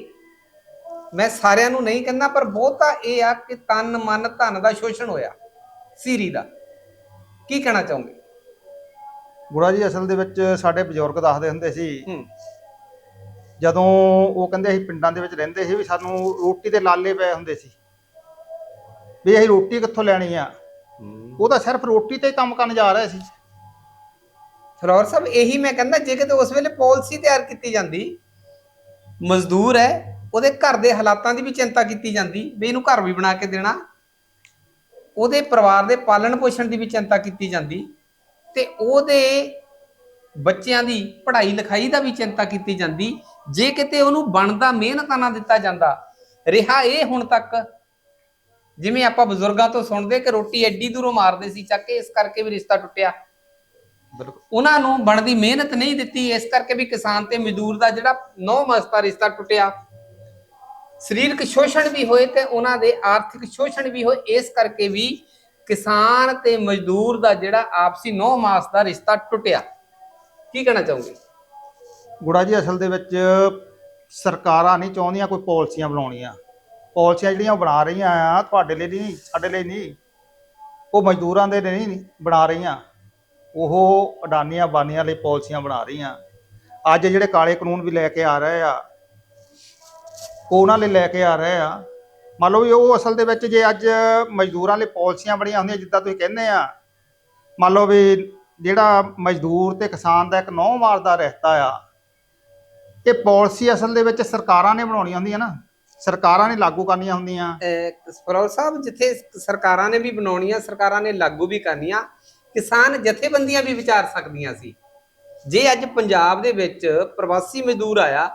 ਮੈਂ ਸਾਰਿਆਂ ਨੂੰ ਨਹੀਂ ਕਹਿੰਦਾ, ਪਰ ਬਹੁਤਾ ਇਹ ਆ ਕਿ ਤਨ ਮਨ ਧਨ ਦਾ ਸ਼ੋਸ਼ਣ ਹੋਇਆ ਸੀਰੀ ਦਾ। ਕੀ ਕਹਿਣਾ ਚਾਹੋਗੇ? ਗੁੜਾ ਜੀ ਅਸਲ ਦੇ ਵਿੱਚ ਸਾਡੇ ਬਜ਼ੁਰਗ ਦੱਸਦੇ ਹੁੰਦੇ ਸੀ ਹੂੰ। ਜਦੋਂ ਉਹ ਕਹਿੰਦੇ ਅਸੀਂ ਪਿੰਡਾਂ ਦੇ ਵਿੱਚ ਰਹਿੰਦੇ ਸੀ ਵੀ ਸਾਨੂੰ ਰੋਟੀ ਦੇ ਲਾਲੇ ਪਏ ਹੁੰਦੇ ਸੀ। ਵੀ ਅਸੀਂ ਰੋਟੀ ਕਿੱਥੋਂ ਲੈਣੀ ਆ? ਉਹ ਤਾਂ ਸਿਰਫ ਰੋਟੀ ਤੇ ਹੀ ਕੰਮ ਕਰਨ ਜਾ ਰਹੇ ਸੀ। ਫਲੋਰ ਸਾਹਿਬ ਇਹੀ ਮੈਂ ਕਹਿੰਦਾ ਜੇ ਕਿਤੇ ਉਸ ਵੇਲੇ ਪਾਲਿਸੀ ਤਿਆਰ ਕੀਤੀ ਜਾਂਦੀ ਮਜ਼ਦੂਰ ਹੈ ਉਹਦੇ ਘਰ ਦੇ ਹਾਲਾਤਾਂ ਦੀ ਵੀ ਚਿੰਤਾ ਕੀਤੀ ਜਾਂਦੀ ਵੀ ਇਹਨੂੰ ਘਰ ਵੀ ਬਣਾ ਕੇ ਦੇਣਾ। ਉਹਦੇ ਪਰਿਵਾਰ ਦੇ ਪਾਲਣ ਪੋਸ਼ਣ ਦੀ ਵੀ ਚਿੰਤਾ ਕੀਤੀ ਜਾਂਦੀ ਤੇ ਉਹਦੇ ਬੱਚਿਆਂ ਦੀ ਪੜ੍ਹਾਈ ਲਿਖਾਈ ਦਾ ਵੀ ਚਿੰਤਾ ਕੀਤੀ ਜਾਂਦੀ। ਜੇ ਕਿਤੇ ਉਹਨੂੰ ਬਣਦਾ ਮਿਹਨਤਾਂ ਨਾ ਦਿੱਤਾ ਜਾਂਦਾ। ਰਿਹਾ ਇਹ ਹੁਣ ਤੱਕ ਜਿਵੇਂ ਆਪਾਂ ਬਜ਼ੁਰਗਾਂ ਤੋਂ ਸੁਣਦੇ ਕਿ ਰੋਟੀ ਐਡੀ ਦੂਰੋਂ ਮਾਰਦੇ ਸੀ ਚੱਕ ਕੇ ਇਸ ਕਰਕੇ ਵੀ ਰਿਸ਼ਤਾ ਟੁੱਟਿਆ। ਬਿਲਕੁਲ। ਉਹਨਾਂ ਨੂੰ ਬਣਦੀ ਮਿਹਨਤ ਨਹੀਂ ਦਿੱਤੀ ਇਸ ਕਰਕੇ ਵੀ ਕਿਸਾਨ ਤੇ ਮਜ਼ਦੂਰ ਦਾ ਜਿਹੜਾ ਨੌ ਮਸਤਾ ਰਿਸ਼ਤਾ ਟੁੱਟਿਆ। ਸਰੀਰਕ ਸ਼ੋਸ਼ਣ ਵੀ ਹੋਏ ਤੇ ਉਹਨਾਂ ਦੇ ਆਰਥਿਕ ਸ਼ੋਸ਼ਣ ਵੀ ਹੋਏ, ਇਸ ਕਰਕੇ ਵੀ ਕਿਸਾਨ ਤੇ ਮਜ਼ਦੂਰ ਦਾ ਜਿਹੜਾ ਆਪਸੀ ਨੌ ਮਾਸ ਦਾ ਰਿਸ਼ਤਾ ਟੁੱਟਿਆ। ਕੀ ਕਹਿਣਾ ਚਾਹੋਗੇ? ਗੁੜਾ ਜੀ, ਅਸਲ ਦੇ ਵਿੱਚ ਸਰਕਾਰਾਂ ਨਹੀਂ ਚਾਹੁੰਦੀਆਂ ਕੋਈ ਪਾਲਿਸੀਆਂ ਬਣਾਉਣੀਆਂ। ਪਾਲਿਸੀਆਂ ਜਿਹੜੀਆਂ ਉਹ ਬਣਾ ਰਹੀਆਂ ਆ, ਤੁਹਾਡੇ ਲਈ ਨਹੀਂ, ਸਾਡੇ ਲਈ ਨਹੀਂ। ਉਹ ਮਜ਼ਦੂਰਾਂ ਦੇ ਲਈ ਨਹੀਂ, ਬਣਾ ਰਹੀਆਂ। ਉਹ ਅਡਾਨੀਆਂ ਬਾਨੀਆਂ ਲਈ ਪਾਲਿਸੀਆਂ ਬਣਾ ਰਹੀਆਂ। ਅੱਜ ਜਿਹੜੇ ਕਾਲੇ ਕਾਨੂੰਨ ਵੀ ਲੈ ਕੇ ਆ ਰਹੇ ਆ ਉਹਨਾਂ ਲਈ ਲੈ ਕੇ ਆ ਰਹੇ ਆ। ਮੰਨ ਲਓ ਵੀ ਉਹ ਅਸਲ ਦੇ ਵਿੱਚ ਜੇ ਅੱਜ ਮਜ਼ਦੂਰਾਂ ਲਈ ਪਾਲਿਸੀਆਂ ਬਣੀਆਂ ਹੁੰਦੀਆਂ ਜਿੱਦਾਂ ਤੁਸੀਂ ਕਹਿੰਦੇ ਆ, ਮੰਨ ਲਓ ਵੀ ਜਿਹੜਾ ਮਜ਼ਦੂਰ ਤੇ ਕਿਸਾਨ ਦਾ ਇੱਕ ਨੌ ਮਾਰ ਦਾ ਰਿਸ਼ਤਾ ਆ, ਇਹ ਪਾਲਿਸੀ ਅਸਲ ਦੇ ਵਿੱਚ ਸਰਕਾਰਾਂ ਨੇ ਬਣਾਉਣੀਆਂ ਹੁੰਦੀਆਂ ਨਾ। ਸਰਕਾਰਾਂ ਨੇ ਲਾਗੂ ਕਰਨੀਆਂ ਹੁੰਦੀਆਂ। ਸਪਰੋਲ ਸਾਹਿਬ, ਜਿੱਥੇ ਸਰਕਾਰਾਂ ਨੇ ਵੀ ਬਣਾਉਣੀਆਂ, ਸਰਕਾਰਾਂ ਨੇ ਲਾਗੂ ਵੀ ਕਰਨੀਆਂ, ਕਿਸਾਨ ਜਥੇਬੰਦੀਆਂ ਵੀ ਵਿਚਾਰ ਸਕਦੀਆਂ ਸੀ। ਜੇ ਅੱਜ ਪੰਜਾਬ ਦੇ ਵਿੱਚ ਪ੍ਰਵਾਸੀ ਮਜ਼ਦੂਰ ਆਇਆ,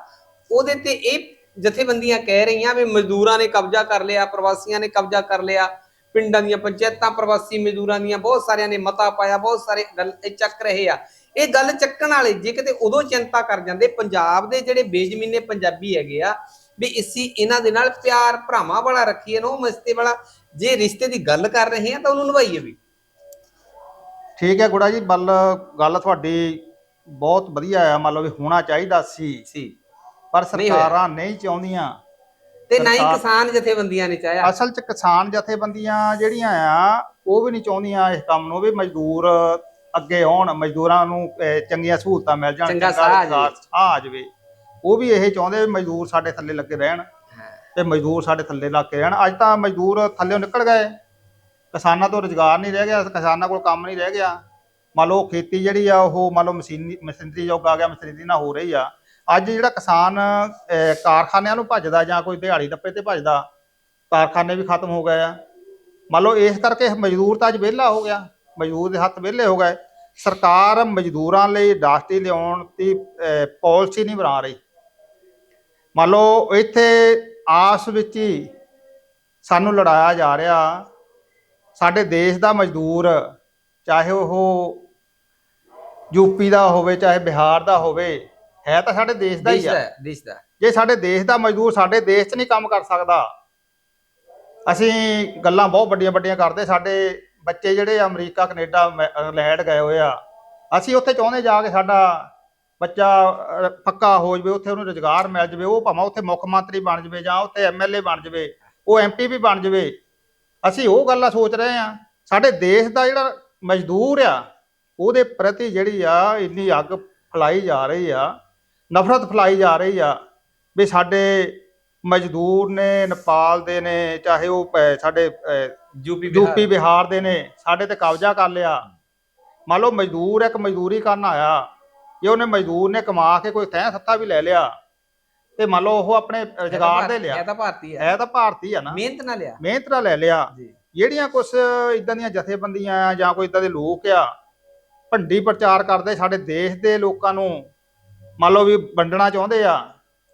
ਉਹਦੇ ਤੇ ਇਹ ਜਥੇਬੰਦੀਆਂ ਕਹਿ ਰਹੀਆਂ ਵੀ ਮਜ਼ਦੂਰਾਂ ਨੇ ਕਬਜ਼ਾ ਕਰ ਲਿਆ, ਪ੍ਰਵਾਸੀਆਂ ਨੇ ਕਬਜ਼ਾ ਕਰ ਲਿਆ। ਪਿੰਡਾਂ ਦੀਆਂ ਪੰਚਾਇਤਾਂ, ਪ੍ਰਵਾਸੀ ਮਜ਼ਦੂਰਾਂ ਦੀਆਂ ਬਹੁਤ ਸਾਰਿਆਂ ਨੇ ਮਤਾ ਪਾਇਆ, ਬਹੁਤ ਸਾਰੇ ਗੱਲ ਇਹ ਚੱਕ ਰਹੇ ਆ। ਇਹ ਗੱਲ ਚੱਕਣ ਵਾਲੇ ਜੇ ਕਿਤੇ ਉਦੋਂ ਚਿੰਤਾ ਕਰ ਜਾਂਦੇ, ਪੰਜਾਬ ਦੇ ਜਿਹੜੇ ਬੇਜ਼ਮੀਨੇ ਪੰਜਾਬੀ ਹੈਗੇ ਆ, ਵੀ ਅਸੀਂ ਇਹਨਾਂ ਦੇ ਨਾਲ ਪਿਆਰ ਭਰਾਵਾਂ ਵਾਲਾ ਰੱਖੀਏ ਨੋ ਮਸਤੇ ਵਾਲਾ, ਜੇ ਰਿਸ਼ਤੇ ਦੀ ਗੱਲ ਕਰ ਰਹੇ ਆ ਤਾਂ ਉਹਨੂੰ ਨਿਭਾਈਏ ਵੀ। ਠੀਕ ਹੈ ਗੁੜਾ ਜੀ ਬੱਲ, ਗੱਲ ਤੁਹਾਡੀ ਬਹੁਤ ਵਧੀਆ ਆ, ਮੰਨ ਲਓ ਵੀ ਹੋਣਾ ਚਾਹੀਦਾ ਸੀ ਸੀ। ਪਰ ਨਹੀਂ ਹੋਇਆ। ਸਰਕਾਰਾਂ ਨਹੀਂ ਚਾਹੁੰਦੀਆਂ। ਤੇ ਨਾ ਹੀ ਸਰਕਾਰ- ਕਿਸਾਨ ਜਥੇਬੰਦੀਆਂ ਨੇ ਚਾਹਿਆ। ਅਸਲ 'ਚ ਕਿਸਾਨ ਜਥੇਬੰਦੀਆਂ ਜਿਹੜੀਆਂ ਆ ਉਹ ਵੀ ਨਹੀਂ ਚਾਹੁੰਦੀਆਂ ਇਸ ਕੰਮ ਨੂੰ ਵੀ ਮਜ਼ਦੂਰ ਅੱਗੇ ਆਉਣ ਮਜ਼ਦੂਰਾਂ ਨੂੰ ਅਹ, ਚੰਗੀਆਂ ਸਹੂਲਤਾਂ ਮਿਲ ਜਾਣ ਚੰਗਾ ਸਾਹ ਆ ਰੁਜ਼ਗਾਰ ਸਾਹ ਆ ਜਾਵੇ। ਉਹ ਵੀ ਇਹ ਚਾਹੁੰਦੇ ਵੀ ਮਜ਼ਦੂਰ ਸਾਡੇ ਥੱਲੇ ਲੱਗੇ ਰਹਿਣ ਤੇ ਮਜ਼ਦੂਰ ਸਾਡੇ ਥੱਲੇ ਲੱਗ ਕੇ ਰਹਿਣ। ਅੱਜ ਤਾਂ ਮਜ਼ਦੂਰ ਥੱਲੇੋਂ ਨਿਕਲ ਗਏ। ਕਿਸਾਨਾਂ ਤੋਂ ਰੁਜ਼ਗਾਰ ਨਹੀਂ ਰਹਿ ਗਿਆ ਕਿਸਾਨਾਂ ਕੋਲ ਕੰਮ ਨਹੀਂ ਰਹਿ ਗਿਆ। ਮੰਨ ਲਓ ਖੇਤੀ ਜਿਹੜੀ ਆ ਉਹ ਮੰਨ ਲਓ ਮਸ਼ੀਨੀ ਮਸ਼ੀਨਰੀ ਯੁੱਗ ਆ ਗਿਆ ਮਸ਼ੀਨਰੀ ਨਾਲ ਹੋ ਰਹੀ ਆ। ਅੱਜ ਜਿਹੜਾ ਕਿਸਾਨ ਕਾਰਖਾਨਿਆਂ ਨੂੰ ਭੱਜਦਾ ਜਾਂ ਕੋਈ ਦਿਹਾੜੀ ਦੱਪੇ ਤੇ ਭੱਜਦਾ, ਕਾਰਖਾਨੇ ਵੀ ਖਤਮ ਹੋ ਗਏ ਆ। ਮੰਨ ਲਓ ਇਸ ਕਰਕੇ ਮਜ਼ਦੂਰ ਤਾਂ ਅੱਜ ਵਿਹਲਾ ਹੋ ਗਿਆ, ਮਜ਼ਦੂਰ ਦੇ ਹੱਥ ਵਿਹਲੇ ਹੋ ਗਏ। ਸਰਕਾਰ ਮਜ਼ਦੂਰਾਂ ਲਈ ਇੰਡਸਟਰੀ ਲਿਆਉਣ ਦੀ ਪਾਲਿਸੀ ਨਹੀਂ ਬਣਾ ਰਹੀ। ਮੰਨ ਲਓ ਇੱਥੇ ਆਸ ਵਿੱਚ ਹੀ ਸਾਨੂੰ ਲੜਾਇਆ ਜਾ ਰਿਹਾ। ਸਾਡੇ ਦੇਸ਼ ਦਾ ਮਜ਼ਦੂਰ, ਚਾਹੇ ਉਹ ਯੂਪੀ ਦਾ ਹੋਵੇ, ਚਾਹੇ ਬਿਹਾਰ ਦਾ ਹੋਵੇ ਹੈ ਤਾਂ ਸਾਡੇ ਦੇਸ਼ ਦਾ ਹੀ ਆ। ਹੈ, ਦੇਸ਼ ਦਾ। ਜੇ ਸਾਡੇ ਦੇਸ਼ ਦਾ ਮਜ਼ਦੂਰ ਸਾਡੇ ਦੇਸ਼ 'ਚ ਨਹੀਂ ਕੰਮ ਕਰ ਸਕਦਾ ਅਸੀਂ ਗੱਲਾਂ ਬਹੁਤ ਵੱਡੀਆਂ ਵੱਡੀਆਂ ਕਰਦੇ। ਸਾਡੇ ਬੱਚੇ ਜਿਹੜੇ ਅਮਰੀਕਾ ਕੈਨੇਡਾ ਇੰਗਲੈਂਡ ਗਏ ਹੋਏ ਆ। ਅਸੀਂ ਉੱਥੇ ਚਾਹੁੰਦੇ ਜਾ ਕੇ ਸਾਡਾ ਬੱਚਾ ਪੱਕਾ ਹੋ ਜਾਵੇ ਉੱਥੇ ਉਹਨੂੰ ਰੁਜ਼ਗਾਰ ਮਿਲ ਜਾਵੇ। ਉਹ ਭਾਵੇਂ ਉੱਥੇ ਮੁੱਖ ਮੰਤਰੀ ਬਣ ਜਾਵੇ ਜਾਂ ਉੱਥੇ ਐਮਐਲਏ ਬਣ ਜਾਵੇ ਉਹ ਐਮਪੀ ਵੀ ਬਣ ਜਾਵੇ। ਅਸੀਂ ਉਹ ਗੱਲਾਂ ਸੋਚ ਰਹੇ ਆ। ਸਾਡੇ ਦੇਸ਼ ਦਾ ਜਿਹੜਾ ਮਜ਼ਦੂਰ ਆ ਉਹਦੇ ਪ੍ਰਤੀ ਜਿਹੜੀ ਆ ਇੰਨੀ ਅੱਗ ਫਲਾਈ ਜਾ ਰਹੀ ਆ। ਨਫ਼ਰਤ ਫਲਾਈ ਜਾ ਰਹੀ ਆ ਵੀ ਸਾਡੇ ਮਜ਼ਦੂਰ ਨੇ ਨੇਪਾਲ ਦੇ ਨੇ ਚਾਹੇ ਉਹ ਸਾਡੇ ਯੂਪੀ ਯੂਪੀ ਬਿਹਾਰ ਦੇ ਨੇ ਸਾਡੇ ਤੇ ਕਬਜ਼ਾ ਕਰ ਲਿਆ। ਮੰਨ ਲਓ ਮਜ਼ਦੂਰ ਇੱਕ ਮਜ਼ਦੂਰੀ ਕਰਨ ਆਇਆ ਜੇ ਉਹਨੇ ਮਜ਼ਦੂਰ ਨੇ ਕਮਾ ਕੇ ਕੋਈ ਤੈਂ ਸੱਤਾ ਵੀ ਲੈ ਲਿਆ ਤੇ ਮੰਨ ਲਓ ਉਹ ਆਪਣੇ ਰੁਜ਼ਗਾਰ ਦੇ ਲਿਆ। ਇਹ ਤਾਂ ਭਾਰਤੀ ਹੈ ਇਹ ਤਾਂ ਭਾਰਤੀ ਆ ਨਾ। ਮਿਹਨਤ ਨਾਲ ਲਿਆ। ਮਿਹਨਤ ਨਾਲ ਲੈ ਲਿਆ। ਜੀ। ਜਿਹੜੀਆਂ ਕੁਝ ਇਦਾਂ ਦੀਆਂ ਜਥੇਬੰਦੀਆਂ ਆ ਜਾਂ ਕੋਈ ਇਦਾਂ ਦੇ ਲੋਕ ਆ ਭੰਡੀ ਪ੍ਰਚਾਰ ਕਰਦੇ ਸਾਡੇ ਦੇਸ਼ ਦੇ ਲੋਕਾਂ ਨੂੰ ਮੰਨ ਲਓ ਵੀ ਵੰਡਣਾ ਚਾਹੁੰਦੇ ਆ,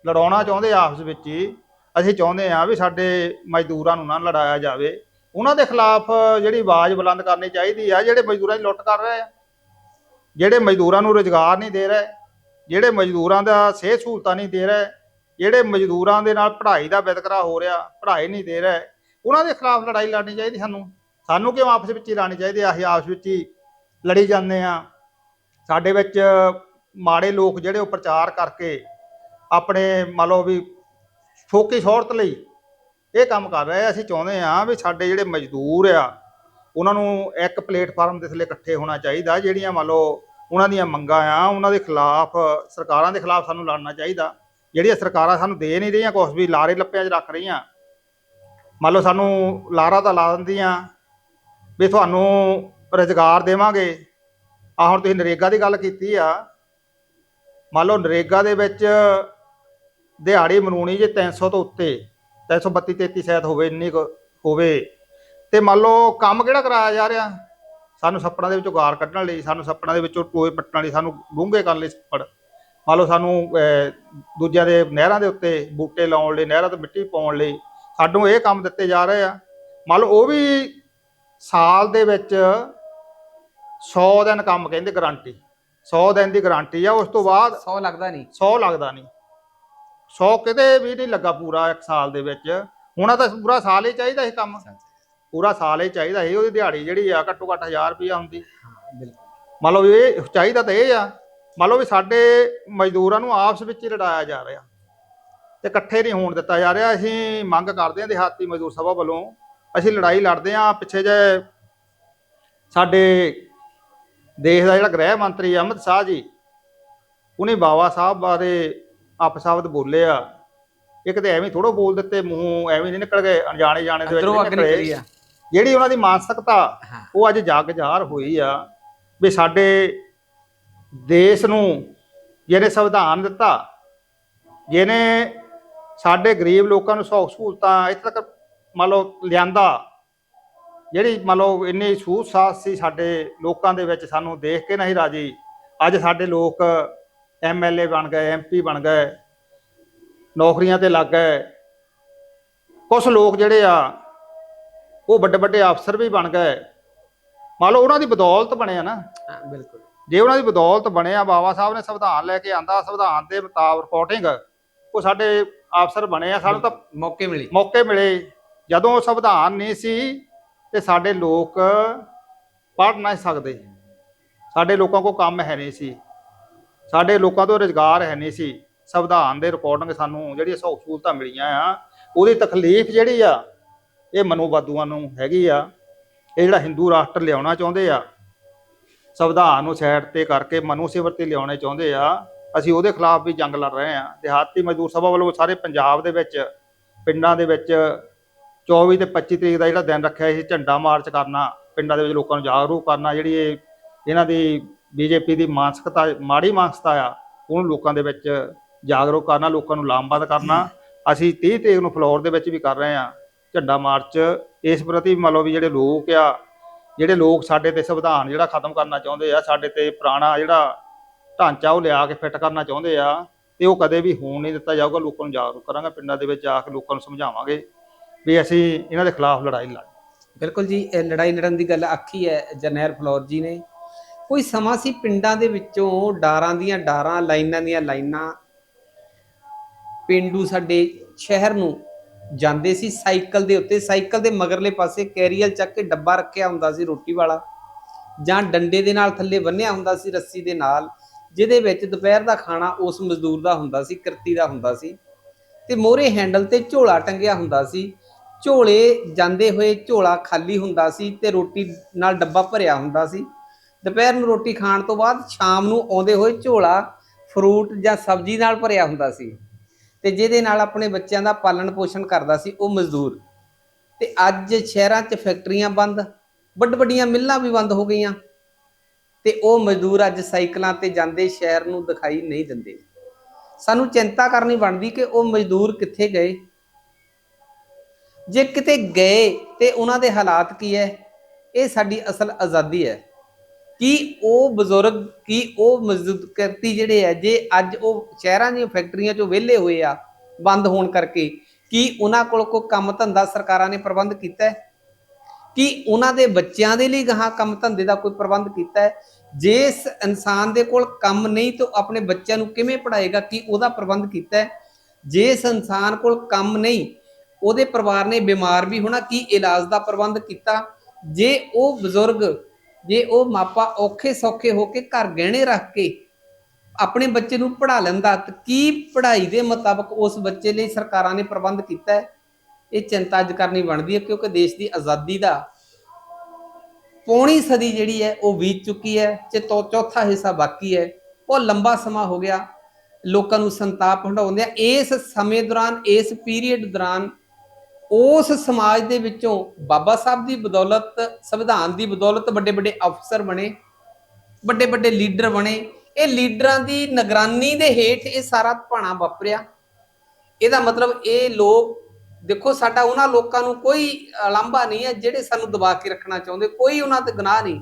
ਲੜਾਉਣਾ ਚਾਹੁੰਦੇ ਆ ਆਪਸ ਵਿੱਚ ਹੀ, ਅਸੀਂ ਚਾਹੁੰਦੇ ਆ ਵੀ ਸਾਡੇ ਮਜ਼ਦੂਰਾਂ ਨੂੰ ਨਾ ਲੜਾਇਆ ਜਾਵੇ। ਉਹਨਾਂ ਦੇ ਖਿਲਾਫ ਜਿਹੜੀ ਆਵਾਜ਼ ਬੁਲੰਦ ਕਰਨੀ ਚਾਹੀਦੀ ਆ, ਜਿਹੜੇ ਮਜ਼ਦੂਰਾਂ ਦੀ ਲੁੱਟ ਕਰ ਰਹੇ ਆ। ਜਿਹੜੇ ਮਜ਼ਦੂਰਾਂ ਨੂੰ ਰੋਜ਼ਗਾਰ ਨਹੀਂ ਦੇ ਰਹੇ, ਜਿਹੜੇ ਮਜ਼ਦੂਰਾਂ ਦਾ ਸਿਹਤ ਸਹੂਲਤਾਂ ਨਹੀਂ ਦੇ ਰਹੇ, ਜਿਹੜੇ ਮਜ਼ਦੂਰਾਂ ਦੇ ਨਾਲ ਪੜ੍ਹਾਈ ਦਾ ਵਿਤਕਰਾ ਹੋ ਰਿਹਾ, ਪੜ੍ਹਾਈ ਨਹੀਂ ਦੇ ਰਹੇ, ਉਹਨਾਂ ਦੇ ਖਿਲਾਫ ਲੜਾਈ ਲੜਨੀ ਚਾਹੀਦੀ ਸਾਨੂੰ। ਸਾਨੂੰ ਕਿਉਂ ਆਪਸ ਵਿੱਚ ਹੀ ਲੜਨੀ ਚਾਹੀਦੀ ਆ? ਅਸੀਂ ਆਪਸ ਵਿੱਚ ਹੀ ਲੜੀ ਜਾਂਦੇ ਆ। ਸਾਡੇ ਵਿੱਚ ਮਾੜੇ ਲੋਕ ਜਿਹੜੇ ਉਹ ਪ੍ਰਚਾਰ ਕਰਕੇ ਆਪਣੇ ਮੰਨ ਲਓ ਵੀ ਫੋਕੀ ਸ਼ੌਹਰਤ ਲਈ ਇਹ ਕੰਮ ਕਰ ਰਹੇ ਆ, ਅਸੀਂ ਚਾਹੁੰਦੇ ਆ ਵੀ ਸਾਡੇ ਜਿਹੜੇ ਮਜ਼ਦੂਰ ਆ, ਉਹਨਾਂ ਨੂੰ ਇੱਕ ਪਲੇਟਫਾਰਮ ਦੇ ਥੱਲੇ ਇਕੱਠੇ ਹੋਣਾ ਚਾਹੀਦਾ, ਜਿਹੜੀਆਂ ਮੰਨ ਲਓ ਉਹਨਾਂ ਦੀਆਂ ਮੰਗਾਂ ਆ, ਉਹਨਾਂ ਦੇ ਖਿਲਾਫ, ਸਰਕਾਰਾਂ ਦੇ ਖਿਲਾਫ ਸਾਨੂੰ ਲੜਨਾ ਚਾਹੀਦਾ। ਜਿਹੜੀਆਂ ਸਰਕਾਰਾਂ ਸਾਨੂੰ ਦੇ ਨਹੀਂ ਰਹੀਆਂ, ਕੁਛ ਵੀ ਲਾਰੇ ਲੱਪਿਆਂ 'ਚ ਰੱਖ ਰਹੀਆਂ, ਮੰਨ ਲਓ ਸਾਨੂੰ ਲਾਰਾ ਤਾਂ ਲਾ ਦਿੰਦੀਆਂ, ਵੀ ਤੁਹਾਨੂੰ ਰੁਜ਼ਗਾਰ ਦੇਵਾਂਗੇ। ਆ ਹੁਣ ਤੁਸੀਂ ਨਰੇਗਾ ਦੀ ਗੱਲ ਕੀਤੀ ਆ ਮੰਨ ਲਓ ਨਰੇਗਾ ਦੇ ਵਿੱਚ ਦਿਹਾੜੀ ਮਨੂਣੀ ਜੇ 300 ਤੋਂ ਉੱਤੇ 332 33 ਸ਼ਾਇਦ ਹੋਵੇ, ਇੰਨੀ ਕੁ ਹੋਵੇ। ਤੇ ਮੰਨ ਲਓ ਕੰਮ ਕਿਹੜਾ ਕਰਾਇਆ ਜਾ ਰਿਹਾ? ਸਾਨੂੰ ਸੱਪੜਾਂ ਦੇ ਵਿੱਚੋਂ ਗਾਰ ਕੱਢਣ ਲਈ, ਸਾਨੂੰ ਸੱਪੜਾਂ ਦੇ ਵਿੱਚੋਂ ਟੋਏ ਪੱਟਣ ਲਈ, ਸਾਨੂੰ ਡੂੰਘੇ ਕਰਨ ਲਈ ਸੱਪੜ। ਮੰਨ ਲਓ ਸਾਨੂੰ ਦੂਜਿਆਂ ਦੇ ਨਹਿਰਾਂ ਦੇ ਉੱਤੇ ਬੂਟੇ ਲਾਉਣ ਲਈ, ਨਹਿਰਾਂ ਤੋਂ ਮਿੱਟੀ ਪਾਉਣ ਲਈ ਸਾਨੂੰ ਇਹ ਕੰਮ ਦਿੱਤੇ ਜਾ ਰਹੇ ਆ। ਮੰਨ ਲਓ ਉਹ ਵੀ ਸਾਲ ਦੇ ਵਿੱਚ 100 ਦਿਨ ਕੰਮ ਕਹਿੰਦੇ ਗਾਰੰਟੀ 100 ਦਿਨ ਦੀ ਗਾਰੰਟੀ ਆ ਉਸ ਤੋਂ ਬਾਅਦ 100 ਲੱਗਦਾ ਨਹੀਂ। 100 ਲੱਗਦਾ ਨਹੀਂ। 100 ਕਿਤੇ ਵੀ ਨਹੀਂ ਲੱਗਾ ਪੂਰਾ ਇੱਕ ਸਾਲ ਦੇ ਵਿੱਚ। ਹੁਣ ਤਾਂ ਪੂਰਾ ਸਾਲ ਹੀ ਚਾਹੀਦਾ ਸੀ ਕੰਮ। ਪੂਰਾ ਸਾਲ ਹੀ ਚਾਹੀਦਾ ਸੀ ਉਹਦੀ ਦਿਹਾੜੀ ਜਿਹੜੀ ਆ ਘੱਟੋ ਘੱਟ 1000 ਰੁਪਇਆ ਹੁੰਦੀ। ਮੰਨ ਲਓ ਵੀ ਇਹ ਚਾਹੀਦਾ ਤਾਂ ਇਹ ਆ। ਮੰਨ ਲਓ ਵੀ ਸਾਡੇ ਮਜ਼ਦੂਰਾਂ ਨੂੰ ਆਪਸ ਵਿੱਚ ਹੀ ਲੜਾਇਆ ਜਾ ਰਿਹਾ। ਤੇ ਇਕੱਠੇ ਨਹੀਂ ਹੋਣ ਦਿੱਤਾ ਜਾ ਰਿਹਾ। ਅਸੀਂ ਮੰਗ ਕਰਦੇ ਹਾਂ ਦਿਹਾਤੀ ਮਜ਼ਦੂਰ ਸਭਾ ਵੱਲੋਂ ਅਸੀਂ ਲੜਾਈ ਲੜਦੇ ਹਾਂ ਪਿੱਛੇ ਜੇ ਸਾਡੇ ਦੇਸ਼ ਦਾ ਜਿਹੜਾ ਗ੍ਰਹਿ ਮੰਤਰੀ ਅਮਿਤ ਸ਼ਾਹ ਜੀ ਉਹਨੇ ਬਾਵਾ ਸਾਹਿਬ ਬਾਰੇ ਅਪਸ਼ਬਦ ਬੋਲੇ ਆ। ਇੱਕ ਤੇ ਐਵੇਂ ਥੋੜੋ ਬੋਲ ਦਿੱਤੇ ਮੂੰਹ ਐਵੇਂ ਨਹੀਂ ਨਿਕਲ ਗਏ ਅਣਜਾਣੇ ਜਾਣੇ ਦੇ ਵਿੱਚ ਨਿਕਲੇ। ਜਿਹੜੀ ਉਹਨਾਂ ਦੀ ਮਾਨਸਿਕਤਾ ਉਹ ਅੱਜ ਜੱਗ ਜ਼ਾਹਰ ਹੋਈ ਆ ਵੀ ਸਾਡੇ ਦੇਸ਼ ਨੂੰ ਜਿਹਨੇ ਸੰਵਿਧਾਨ ਦਿੱਤਾ ਜਿਹਨੇ ਸਾਡੇ ਗਰੀਬ ਲੋਕਾਂ ਨੂੰ ਸਹੂਲਤਾਂ ਸਹੂਲਤਾਂ ਇੱਥੇ ਤੱਕ ਮੰਨ ਲਓ ਲਿਆਂਦਾ ਜਿਹੜੀ ਮੰਨ ਲਓ ਇੰਨੀ ਸੂਝ ਸਾਥ ਸੀ ਸਾਡੇ ਲੋਕਾਂ ਦੇ ਵਿੱਚ ਸਾਨੂੰ ਦੇਖ ਕੇ ਨਹੀਂ ਰਾਜੀ। ਅੱਜ ਸਾਡੇ ਲੋਕ ਐਮਐਲਏ ਬਣ ਗਏ ਐਮਪੀ ਬਣ ਗਏ ਨੌਕਰੀਆਂ ਤੇ ਲੱਗ ਗਏ। ਕੁਝ ਲੋਕ ਜਿਹੜੇ ਆ ਉਹ ਵੱਡੇ ਵੱਡੇ ਅਫਸਰ ਵੀ ਬਣ ਗਏ। ਮੰਨ ਲਓ ਉਹਨਾਂ ਦੀ ਬਦੌਲਤ ਬਣਿਆ ਨਾ। ਹਾਂ ਬਿਲਕੁਲ। ਜੇ ਉਹਨਾਂ ਦੀ ਬਦੌਲਤ ਬਣਿਆ ਬਾਬਾ ਸਾਹਿਬ ਨੇ ਸੰਵਿਧਾਨ ਲੈ ਕੇ ਆਂਦਾ ਸੰਵਿਧਾਨ ਦੇ ਮੁਤਾਬਕ ਰਿਪੋਰਟਿੰਗ ਉਹ ਸਾਡੇ ਅਫਸਰ ਬਣੇ ਆ। ਸਾਨੂੰ ਤਾਂ ਮੌਕੇ ਮਿਲੇ। ਮੌਕੇ ਮਿਲੇ। ਜਦੋਂ ਸੰਵਿਧਾਨ ਨਹੀਂ ਸੀ ਤੇ ਸਾਡੇ ਲੋਕ ਪੜ੍ਹ ਨਹੀਂ ਸਕਦੇ। ਸਾਡੇ ਲੋਕਾਂ ਕੋਲ ਕੰਮ ਹੈ ਨਹੀਂ ਸੀ। ਸਾਡੇ ਲੋਕਾਂ ਤੋਂ ਰੁਜ਼ਗਾਰ ਹੈ ਨਹੀਂ ਸੀ। ਸੰਵਿਧਾਨ ਦੇ ਰਿਕਾਰਡਿੰਗ ਸਾਨੂੰ ਜਿਹੜੀਆਂ ਸਹੂਲਤ ਸਹੂਲਤਾਂ ਮਿਲੀਆਂ ਆ, ਉਹਦੀ ਤਕਲੀਫ ਜਿਹੜੀ ਆ, ਇਹ ਮਨੋਵਾਦੂਆਂ ਨੂੰ ਹੈਗੀ ਆ। ਇਹ ਜਿਹੜਾ ਹਿੰਦੂ ਰਾਸ਼ਟਰ ਲਿਆਉਣਾ ਚਾਹੁੰਦੇ ਆ, ਸੰਵਿਧਾਨ ਨੂੰ ਸਾਈਡ ਤੇ ਕਰਕੇ ਮਨੂ 'ਤੇ ਲਿਆਉਣੇ ਚਾਹੁੰਦੇ ਆ, ਅਸੀਂ ਉਹਦੇ ਖਿਲਾਫ ਵੀ ਜੰਗ ਲੜ ਰਹੇ ਆ। ਦਿਹਾਤੀ ਮਜ਼ਦੂਰ ਸਭਾ ਵੱਲੋਂ ਸਾਰੇ ਪੰਜਾਬ ਦੇ ਵਿੱਚ, ਪਿੰਡਾਂ ਦੇ ਵਿੱਚ 24 ਤੇ 25 ਤਰੀਕ ਦਾ ਜਿਹੜਾ ਦਿਨ ਰੱਖਿਆ ਸੀ ਝੰਡਾ ਮਾਰਚ ਕਰਨਾ, ਪਿੰਡਾਂ ਦੇ ਵਿੱਚ ਲੋਕਾਂ ਨੂੰ ਜਾਗਰੂਕ ਕਰਨਾ, ਜਿਹੜੀ ਇਹ ਇਹਨਾਂ ਦੀ ਬੀਜੇਪੀ ਦੀ ਮਾਨਸਿਕਤਾ, ਮਾੜੀ ਮਾਨਸਿਕਤਾ ਆ, ਉਹਨੂੰ ਲੋਕਾਂ ਦੇ ਵਿੱਚ ਜਾਗਰੂਕ ਕਰਨਾ, ਲੋਕਾਂ ਨੂੰ ਲਾਮਬੰਦ ਕਰਨਾ। ਅਸੀਂ 30 ਤਰੀਕ ਨੂੰ ਫਲੋਰ ਦੇ ਵਿੱਚ ਵੀ ਕਰ ਰਹੇ ਆ ਝੰਡਾ ਮਾਰਚ। ਇਸ ਪ੍ਰਤੀ ਮੰਨ ਲਓ ਵੀ ਜਿਹੜੇ ਲੋਕ ਆ, ਜਿਹੜੇ ਲੋਕ ਸਾਡੇ ਤੇ ਸੰਵਿਧਾਨ ਜਿਹੜਾ ਖਤਮ ਕਰਨਾ ਚਾਹੁੰਦੇ ਆ, ਸਾਡੇ ਤੇ ਪੁਰਾਣਾ ਜਿਹੜਾ ਢਾਂਚਾ ਉਹ ਲਿਆ ਕੇ ਫਿੱਟ ਕਰਨਾ ਚਾਹੁੰਦੇ ਆ, ਤੇ ਉਹ ਕਦੇ ਵੀ ਹੋਣ ਨਹੀਂ ਦਿੱਤਾ ਜਾਊਗਾ, ਲੋਕਾਂ ਨੂੰ ਜਾਗਰੂਕ ਕਰਾਂਗੇ, ਪਿੰਡਾਂ ਦੇ ਵਿੱਚ ਜਾ ਕੇ ਲੋਕਾਂ ਨੂੰ ਸਮਝਾਵਾਂਗੇ। ਵੀ ਅਸੀਂ ਇਹਨਾਂ ਦੇ ਖਿਲਾਫ ਲੜਾਈ ਲੜ ਬਿਲਕੁਲ ਜੀ, ਇਹ ਲੜਾਈ ਲੜਨ ਦੀ ਗੱਲ ਆਖੀ ਹੈ, ਜਰਨੈਲ ਫਲੋਰ ਜੀ ਨੇ। ਕੋਈ ਸਮਾਂ ਸੀ ਪਿੰਡਾਂ ਦੇ ਵਿੱਚੋਂ ਡਾਰਾਂ ਦੀਆਂ ਡਾਰਾਂ, ਲਾਈਨਾਂ ਦੀਆਂ ਲਾਈਨਾਂ? ਪਿੰਡੂ ਸਾਡੇ ਸ਼ਹਿਰ ਨੂੰ ਜਾਂਦੇ ਸੀ ਸਾਈਕਲ ਦੇ ਉੱਤੇ, ਸਾਈਕਲ ਦੇ ਮਗਰਲੇ ਪਾਸੇ ਕੈਰੀਅਲ ਚੱਕ ਕੇ ਡੱਬਾ ਰੱਖਿਆ ਹੁੰਦਾ ਸੀ ਰੋਟੀ ਵਾਲਾ, ਜਾਂ ਡੰਡੇ ਦੇ ਨਾਲ ਥੱਲੇ ਬੰਨਿਆ ਹੁੰਦਾ ਸੀ ਰੱਸੀ ਦੇ ਨਾਲ, ਜਿਹਦੇ ਵਿੱਚ ਦੁਪਹਿਰ ਦਾ ਖਾਣਾ ਉਸ ਮਜ਼ਦੂਰ ਦਾ ਹੁੰਦਾ ਸੀ, ਕਿਰਤੀ ਦਾ ਹੁੰਦਾ ਸੀ, ਤੇ ਮੋਹਰੇ ਹੈਂਡਲ ਤੇ ਝੋਲਾ ਟੰਗਿਆ ਹੁੰਦਾ ਸੀ। ਝੋਲੇ ਜਾਂਦੇ ਹੋਏ ਝੋਲਾ ਖਾਲੀ ਹੁੰਦਾ ਸੀ ਤੇ ਰੋਟੀ ਨਾਲ ਡੱਬਾ ਭਰਿਆ ਹੁੰਦਾ ਸੀ। ਦੁਪਹਿਰ ਨੂੰ ਰੋਟੀ ਖਾਣ ਤੋਂ ਬਾਅਦ ਸ਼ਾਮ ਨੂੰ ਆਉਂਦੇ ਹੋਏ ਝੋਲਾ, ਫਰੂਟ ਜਾਂ ਸਬਜ਼ੀ ਨਾਲ ਭਰਿਆ ਹੁੰਦਾ ਸੀ ਤੇ ਜਿਹਦੇ ਨਾਲ ਆਪਣੇ ਬੱਚਿਆਂ ਦਾ ਪਾਲਣ ਪੋਸ਼ਣ ਕਰਦਾ ਸੀ ਉਹ ਮਜ਼ਦੂਰ। ਤੇ ਅੱਜ ਸ਼ਹਿਰਾਂ 'ਚ ਫੈਕਟਰੀਆਂ ਬੰਦ ਵੱਡ ਵੱਡੀਆਂ ਮਿੱਲਾਂ ਵੀ ਬੰਦ ਹੋ ਗਈਆਂ ਤੇ ਉਹ ਮਜ਼ਦੂਰ ਅੱਜ ਸਾਈਕਲਾਂ ਤੇ ਜਾਂਦੇ ਸ਼ਹਿਰ ਨੂੰ ਦਿਖਾਈ ਨਹੀਂ ਦਿੰਦੇ। ਸਾਨੂੰ ਚਿੰਤਾ ਕਰਨੀ ਬਣਦੀ ਕਿ ਉਹ ਮਜ਼ਦੂਰ ਕਿੱਥੇ ਗਏ ਜੇ ਕਿਤੇ ਗਏ ਤੇ ਉਹਨਾਂ ਦੇ ਹਾਲਾਤ ਕੀ ਹੈ? ਇਹ ਸਾਡੀ ਅਸਲ ਆਜ਼ਾਦੀ ਹੈ। ਕੀ ਉਹ ਬਜ਼ੁਰਗ, ਕੀ ਉਹ ਮਜ਼ਦੂਰ ਕਰਤੀ ਜਿਹੜੇ ਹੈ, ਜੇ ਅੱਜ ਉਹ ਸ਼ਹਿਰਾਂ ਦੀਆਂ ਫੈਕਟਰੀਆਂ ਚੋਂ ਵਿਹਲੇ ਹੋਏ ਆ, ਬੰਦ ਹੋਣ ਕਰਕੇ, ਕੀ ਉਹਨਾਂ ਕੋਲ ਕੋਈ ਕੰਮ ਧੰਦਾ ਸਰਕਾਰਾਂ ਨੇ ਪ੍ਰਬੰਧ ਕੀਤਾ ਹੈ? ਕੀ ਉਹਨਾਂ ਦੇ ਬੱਚਿਆਂ ਦੇ ਲਈ ਗਾਹਾਂ ਕੰਮ ਧੰਦੇ ਦਾ ਕੋਈ ਪ੍ਰਬੰਧ ਕੀਤਾ ਹੈ? ਜੇ ਇਸ ਇਨਸਾਨ ਦੇ ਕੋਲ ਕੰਮ ਨਹੀਂ ਤਾਂ ਉਹ ਆਪਣੇ ਬੱਚਿਆਂ ਨੂੰ ਕਿਵੇਂ ਪੜ੍ਹਾਏਗਾ? ਕੀ ਉਹਦਾ ਪ੍ਰਬੰਧ ਕੀਤਾ ਹੈ? ਜੇ ਇਸ ਇਨਸਾਨ ਕੋਲ ਕੰਮ ਨਹੀਂ ਉਹਦੇ ਪਰਿਵਾਰ ਨੇ ਬਿਮਾਰ ਵੀ ਹੋਣਾ, ਕੀ ਇਲਾਜ ਦਾ ਪ੍ਰਬੰਧ ਕੀਤਾ? ਜੇ ਉਹ ਬਜ਼ੁਰਗ, ਜੇ ਉਹ ਮਾਪਾ ਔਖੇ ਸੌਖੇ ਹੋ ਕੇ ਘਰ ਗਹਿਣੇ ਰੱਖ ਕੇ ਆਪਣੇ ਬੱਚੇ ਨੂੰ ਪੜ੍ਹਾ ਲੈਂਦਾ, ਤਾਂ ਕੀ ਪੜ੍ਹਾਈ ਦੇ ਮੁਤਾਬਕ ਉਸ ਬੱਚੇ ਲਈ ਸਰਕਾਰਾਂ ਨੇ ਪ੍ਰਬੰਧ ਕੀਤਾ ਹੈ? ਇਹ ਚਿੰਤਾ ਅੱਜ ਕਰਨੀ ਬਣਦੀ ਹੈ, ਕਿਉਂਕਿ ਦੇਸ਼ ਦੀ ਆਜ਼ਾਦੀ ਦਾ ਪੌਣੀ ਸਦੀ ਜਿਹੜੀ ਹੈ, ਉਹ ਬੀਤ ਚੁੱਕੀ ਹੈ, ਤੇ ਚੌਥਾ ਹਿੱਸਾ ਬਾਕੀ ਹੈ। ਉਹ ਲੰਬਾ ਸਮਾਂ ਹੋ ਗਿਆ। ਲੋਕਾਂ ਨੂੰ ਸੰਤਾਪ ਹੰਡਾਉਂਦੇ ਆ। ਇਸ ਸਮੇਂ ਦੌਰਾਨ, ਇਸ ਪੀਰੀਅਡ ਦੌਰਾਨ ਉਸ ਸਮਾਜ ਦੇ ਵਿੱਚੋਂ ਬਾਬਾ ਸਾਹਿਬ ਦੀ ਬਦੌਲਤ, ਸੰਵਿਧਾਨ ਦੀ ਬਦੌਲਤ ਵੱਡੇ ਵੱਡੇ ਅਫਸਰ ਬਣੇ ਵੱਡੇ ਵੱਡੇ ਲੀਡਰ ਬਣੇ। ਇਹ ਲੀਡਰਾਂ ਦੀ ਨਿਗਰਾਨੀ ਦੇ ਹੇਠ ਇਹ ਸਾਰਾ ਭਾਣਾ ਵਾਪਰਿਆ। ਇਹਦਾ ਮਤਲਬ ਇਹ ਲੋਕ, ਦੇਖੋ ਸਾਡਾ ਉਹਨਾਂ ਲੋਕਾਂ ਨੂੰ ਕੋਈ ਲਾਂਭਾ ਨਹੀਂ ਹੈ ਜਿਹੜੇ ਸਾਨੂੰ ਦਬਾ ਕੇ ਰੱਖਣਾ ਚਾਹੁੰਦੇ, ਕੋਈ ਉਹਨਾਂ ਤੇ ਗੁਨਾਹ ਨਹੀਂ।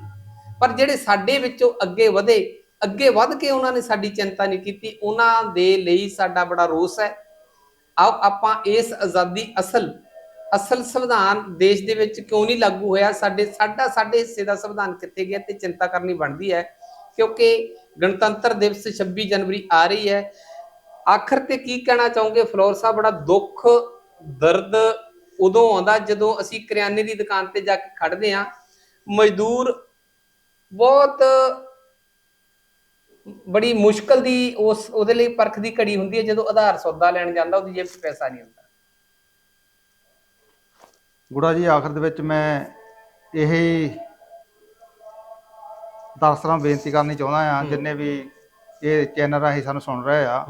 ਪਰ ਜਿਹੜੇ ਸਾਡੇ ਵਿੱਚੋਂ ਅੱਗੇ ਵਧੇ, ਅੱਗੇ ਵੱਧ ਕੇ ਉਹਨਾਂ ਨੇ ਸਾਡੀ ਚਿੰਤਾ ਨਹੀਂ ਕੀਤੀ, ਉਹਨਾਂ ਦੇ ਲਈ ਸਾਡਾ ਬੜਾ ਰੋਸ ਹੈ। ਆਓ ਆਪਾਂ ਇਸ ਆਜ਼ਾਦੀ ਅਸਲ ਅਸਲ ਸੰਵਿਧਾਨ ਦੇਸ਼ ਦੇ ਵਿੱਚ ਕਿਉਂ ਨਹੀਂ ਲਾਗੂ ਹੋਇਆ? ਸਾਡੇ ਸਾਡਾ ਸਾਡੇ ਹਿੱਸੇ ਦਾ ਸੰਵਿਧਾਨ ਕਿੱਥੇ ਗਿਆ ਤੇ ਚਿੰਤਾ ਕਰਨੀ ਬਣਦੀ ਹੈ, ਕਿਉਂਕਿ ਗਣਤੰਤਰ ਦਿਵਸ 26 ਜਨਵਰੀ ਆ ਰਹੀ ਹੈ। ਆਖਰ ਤੇ ਕੀ ਕਹਿਣਾ ਚਾਹੋਗੇ? ਫਲੋਰ ਸਾਹਿਬ, ਬੜਾ ਦੁੱਖ, ਦਰਦ ਉਦੋਂ ਆਉਂਦਾ ਜਦੋਂ ਅਸੀਂ ਕਰਿਆਨੇ ਦੀ ਦੁਕਾਨ ਤੇ ਜਾ ਕੇ ਖੜਦੇ ਆ ਮਜ਼ਦੂਰ ਬਹੁਤ ਬੜੀ ਮੁਸ਼ਕਲ ਦੀ ਉਸ, ਉਹਦੇ ਲਈ ਪਰਖ ਦੀ ਘੜੀ ਹੁੰਦੀ ਹੈ ਜਦੋਂ ਆਧਾਰ ਸੌਦਾ ਲੈਣ ਜਾਂਦਾ, ਉਹਦੀ ਜੇਬ 'ਚ ਪੈਸਾ ਨਹੀਂ ਹੁੰਦਾ। ਗੁੜਾ ਜੀ ਆਖਰ ਦੇ ਵਿੱਚ ਮੈਂ ਇਹ ਦਰਸ਼ਕਾਂ ਨੂੰ ਬੇਨਤੀ ਕਰਨੀ ਚਾਹੁੰਦਾ ਆ। ਜਿੰਨੇ ਵੀ ਇਹ ਚੈਨਲ ਰਾਹੀਂ ਸਾਨੂੰ ਸੁਣ ਰਹੇ ਆ।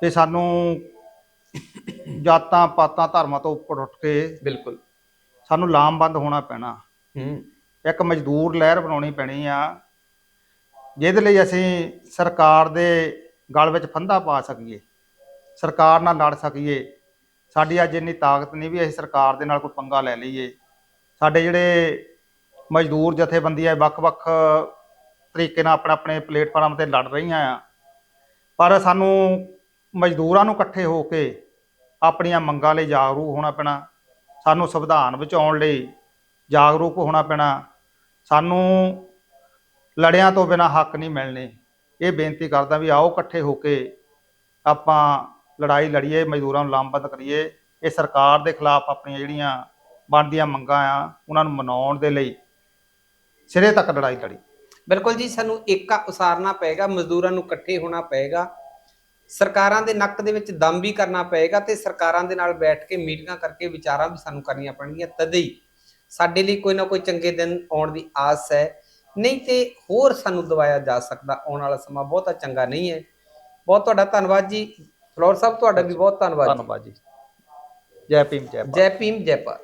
ਕਿ ਸਾਨੂੰ ਜਾਤਾਂ ਪਾਤਾਂ ਧਰਮਾਂ ਤੋਂ ਉੱਪਰ ਉੱਠ ਕੇ ਬਿਲਕੁਲ। ਸਾਨੂੰ ਲਾਮਬੰਦ ਹੋਣਾ ਪੈਣਾ। ਇੱਕ ਮਜ਼ਦੂਰ ਲਹਿਰ ਬਣਾਉਣੀ ਪੈਣੀ ਆ ਜਿਹਦੇ ਲਈ ਅਸੀਂ ਸਰਕਾਰ ਦੇ ਗਲ ਵਿੱਚ ਫੰਦਾ ਪਾ ਸਕੀਏ ਸਰਕਾਰ ਨਾਲ ਲੜ ਸਕੀਏ। ਸਾਡੀ ਅੱਜ ਇੰਨੀ ਤਾਕਤ ਨਹੀਂ ਵੀ ਅਸੀਂ ਸਰਕਾਰ ਦੇ ਨਾਲ ਕੋਈ ਪੰਗਾ ਲੈ ਲਈਏ। ਸਾਡੇ ਜਿਹੜੇ ਮਜ਼ਦੂਰ ਜਥੇਬੰਦੀਆਂ ਵੱਖ-ਵੱਖ ਤਰੀਕੇ ਨਾਲ ਆਪਣੇ ਆਪਣੇ ਪਲੇਟਫਾਰਮ ਤੇ ਲੜ ਰਹੀਆਂ ਆ। ਪਰ ਸਾਨੂੰ ਮਜ਼ਦੂਰਾਂ ਨੂੰ ਇਕੱਠੇ ਹੋ ਕੇ ਆਪਣੀਆਂ ਮੰਗਾਂ ਲਈ ਜਾਗਰੂਕ ਹੋਣਾ ਪੈਣਾ, ਸਾਨੂੰ ਸੰਵਿਧਾਨ ਬਚਾਉਣ ਲਈ ਜਾਗਰੂਕ ਹੋਣਾ ਪੈਣਾ, ਸਾਨੂੰ ਲੜਿਆਂ ਤੋਂ ਬਿਨਾ ਹੱਕ ਨਹੀਂ ਮਿਲਣੇ। ਇਹ ਬੇਨਤੀ ਕਰਦਾ ਵੀ ਆਓ ਇਕੱਠੇ ਹੋ ਕੇ ਆਪਾਂ ਲੜਾਈ ਲੜੀਏ, ਮਜ਼ਦੂਰਾਂ ਨੂੰ ਲਾਮਬੰਦ ਕਰੀਏ, ਇਹ ਸਰਕਾਰ ਦੇ ਖਿਲਾਫ ਆਪਣੀਆਂ ਜਿਹੜੀਆਂ ਬਣਦੀਆਂ ਮੰਗਾਂ ਆ, ਉਹਨਾਂ ਨੂੰ ਮਨਾਉਣ ਦੇ ਲਈ ਸਿਰੇ ਤੱਕ ਲੜਾਈ ਲੜੀ। ਬਿਲਕੁਲ ਜੀ, ਸਾਨੂੰ ਏਕਾ ਉਸਾਰਨਾ ਪਏਗਾ, ਮਜ਼ਦੂਰਾਂ ਨੂੰ ਇਕੱਠੇ ਹੋਣਾ ਪਏਗਾ, ਸਰਕਾਰਾਂ ਦੇ ਨੱਕ ਦੇ ਵਿੱਚ ਦਮ ਵੀ ਕਰਨਾ ਪਏਗਾ ਤੇ ਸਰਕਾਰਾਂ ਦੇ ਨਾਲ ਬੈਠ ਕੇ ਮੀਟਿੰਗਾਂ ਕਰਕੇ ਵਿਚਾਰਾਂ ਵੀ ਸਾਨੂੰ ਕਰਨੀਆਂ ਪੈਣਗੀਆਂ ਤਦੇ ਹੀ। ਸਾਡੇ ਲਈ ਕੋਈ ਨਾ ਕੋਈ ਚੰਗੇ ਦਿਨ ਆਉਣ ਦੀ ਆਸ ਹੈ। ਨਹੀਂ ਤੇ ਹੋਰ ਸਾਨੂੰ ਦਵਾਇਆ ਜਾ ਸਕਦਾ ਆਉਣ ਵਾਲਾ ਸਮਾਂ ਬਹੁਤਾ ਚੰਗਾ ਨਹੀਂ ਹੈ। ਬਹੁਤ ਤੁਹਾਡਾ ਧੰਨਵਾਦ ਜੀ। ਫਲੋਰ ਸਾਹਿਬ ਤੁਹਾਡਾ ਵੀ ਬਹੁਤ ਧੰਨਵਾਦ। ਧੰਨਵਾਦ ਜੀ। ਜੈ ਭੀਮ ਜੈ ਭਾਰਤ। ਜੈ ਭੀਮ ਜੈ ਭਾਰਤ।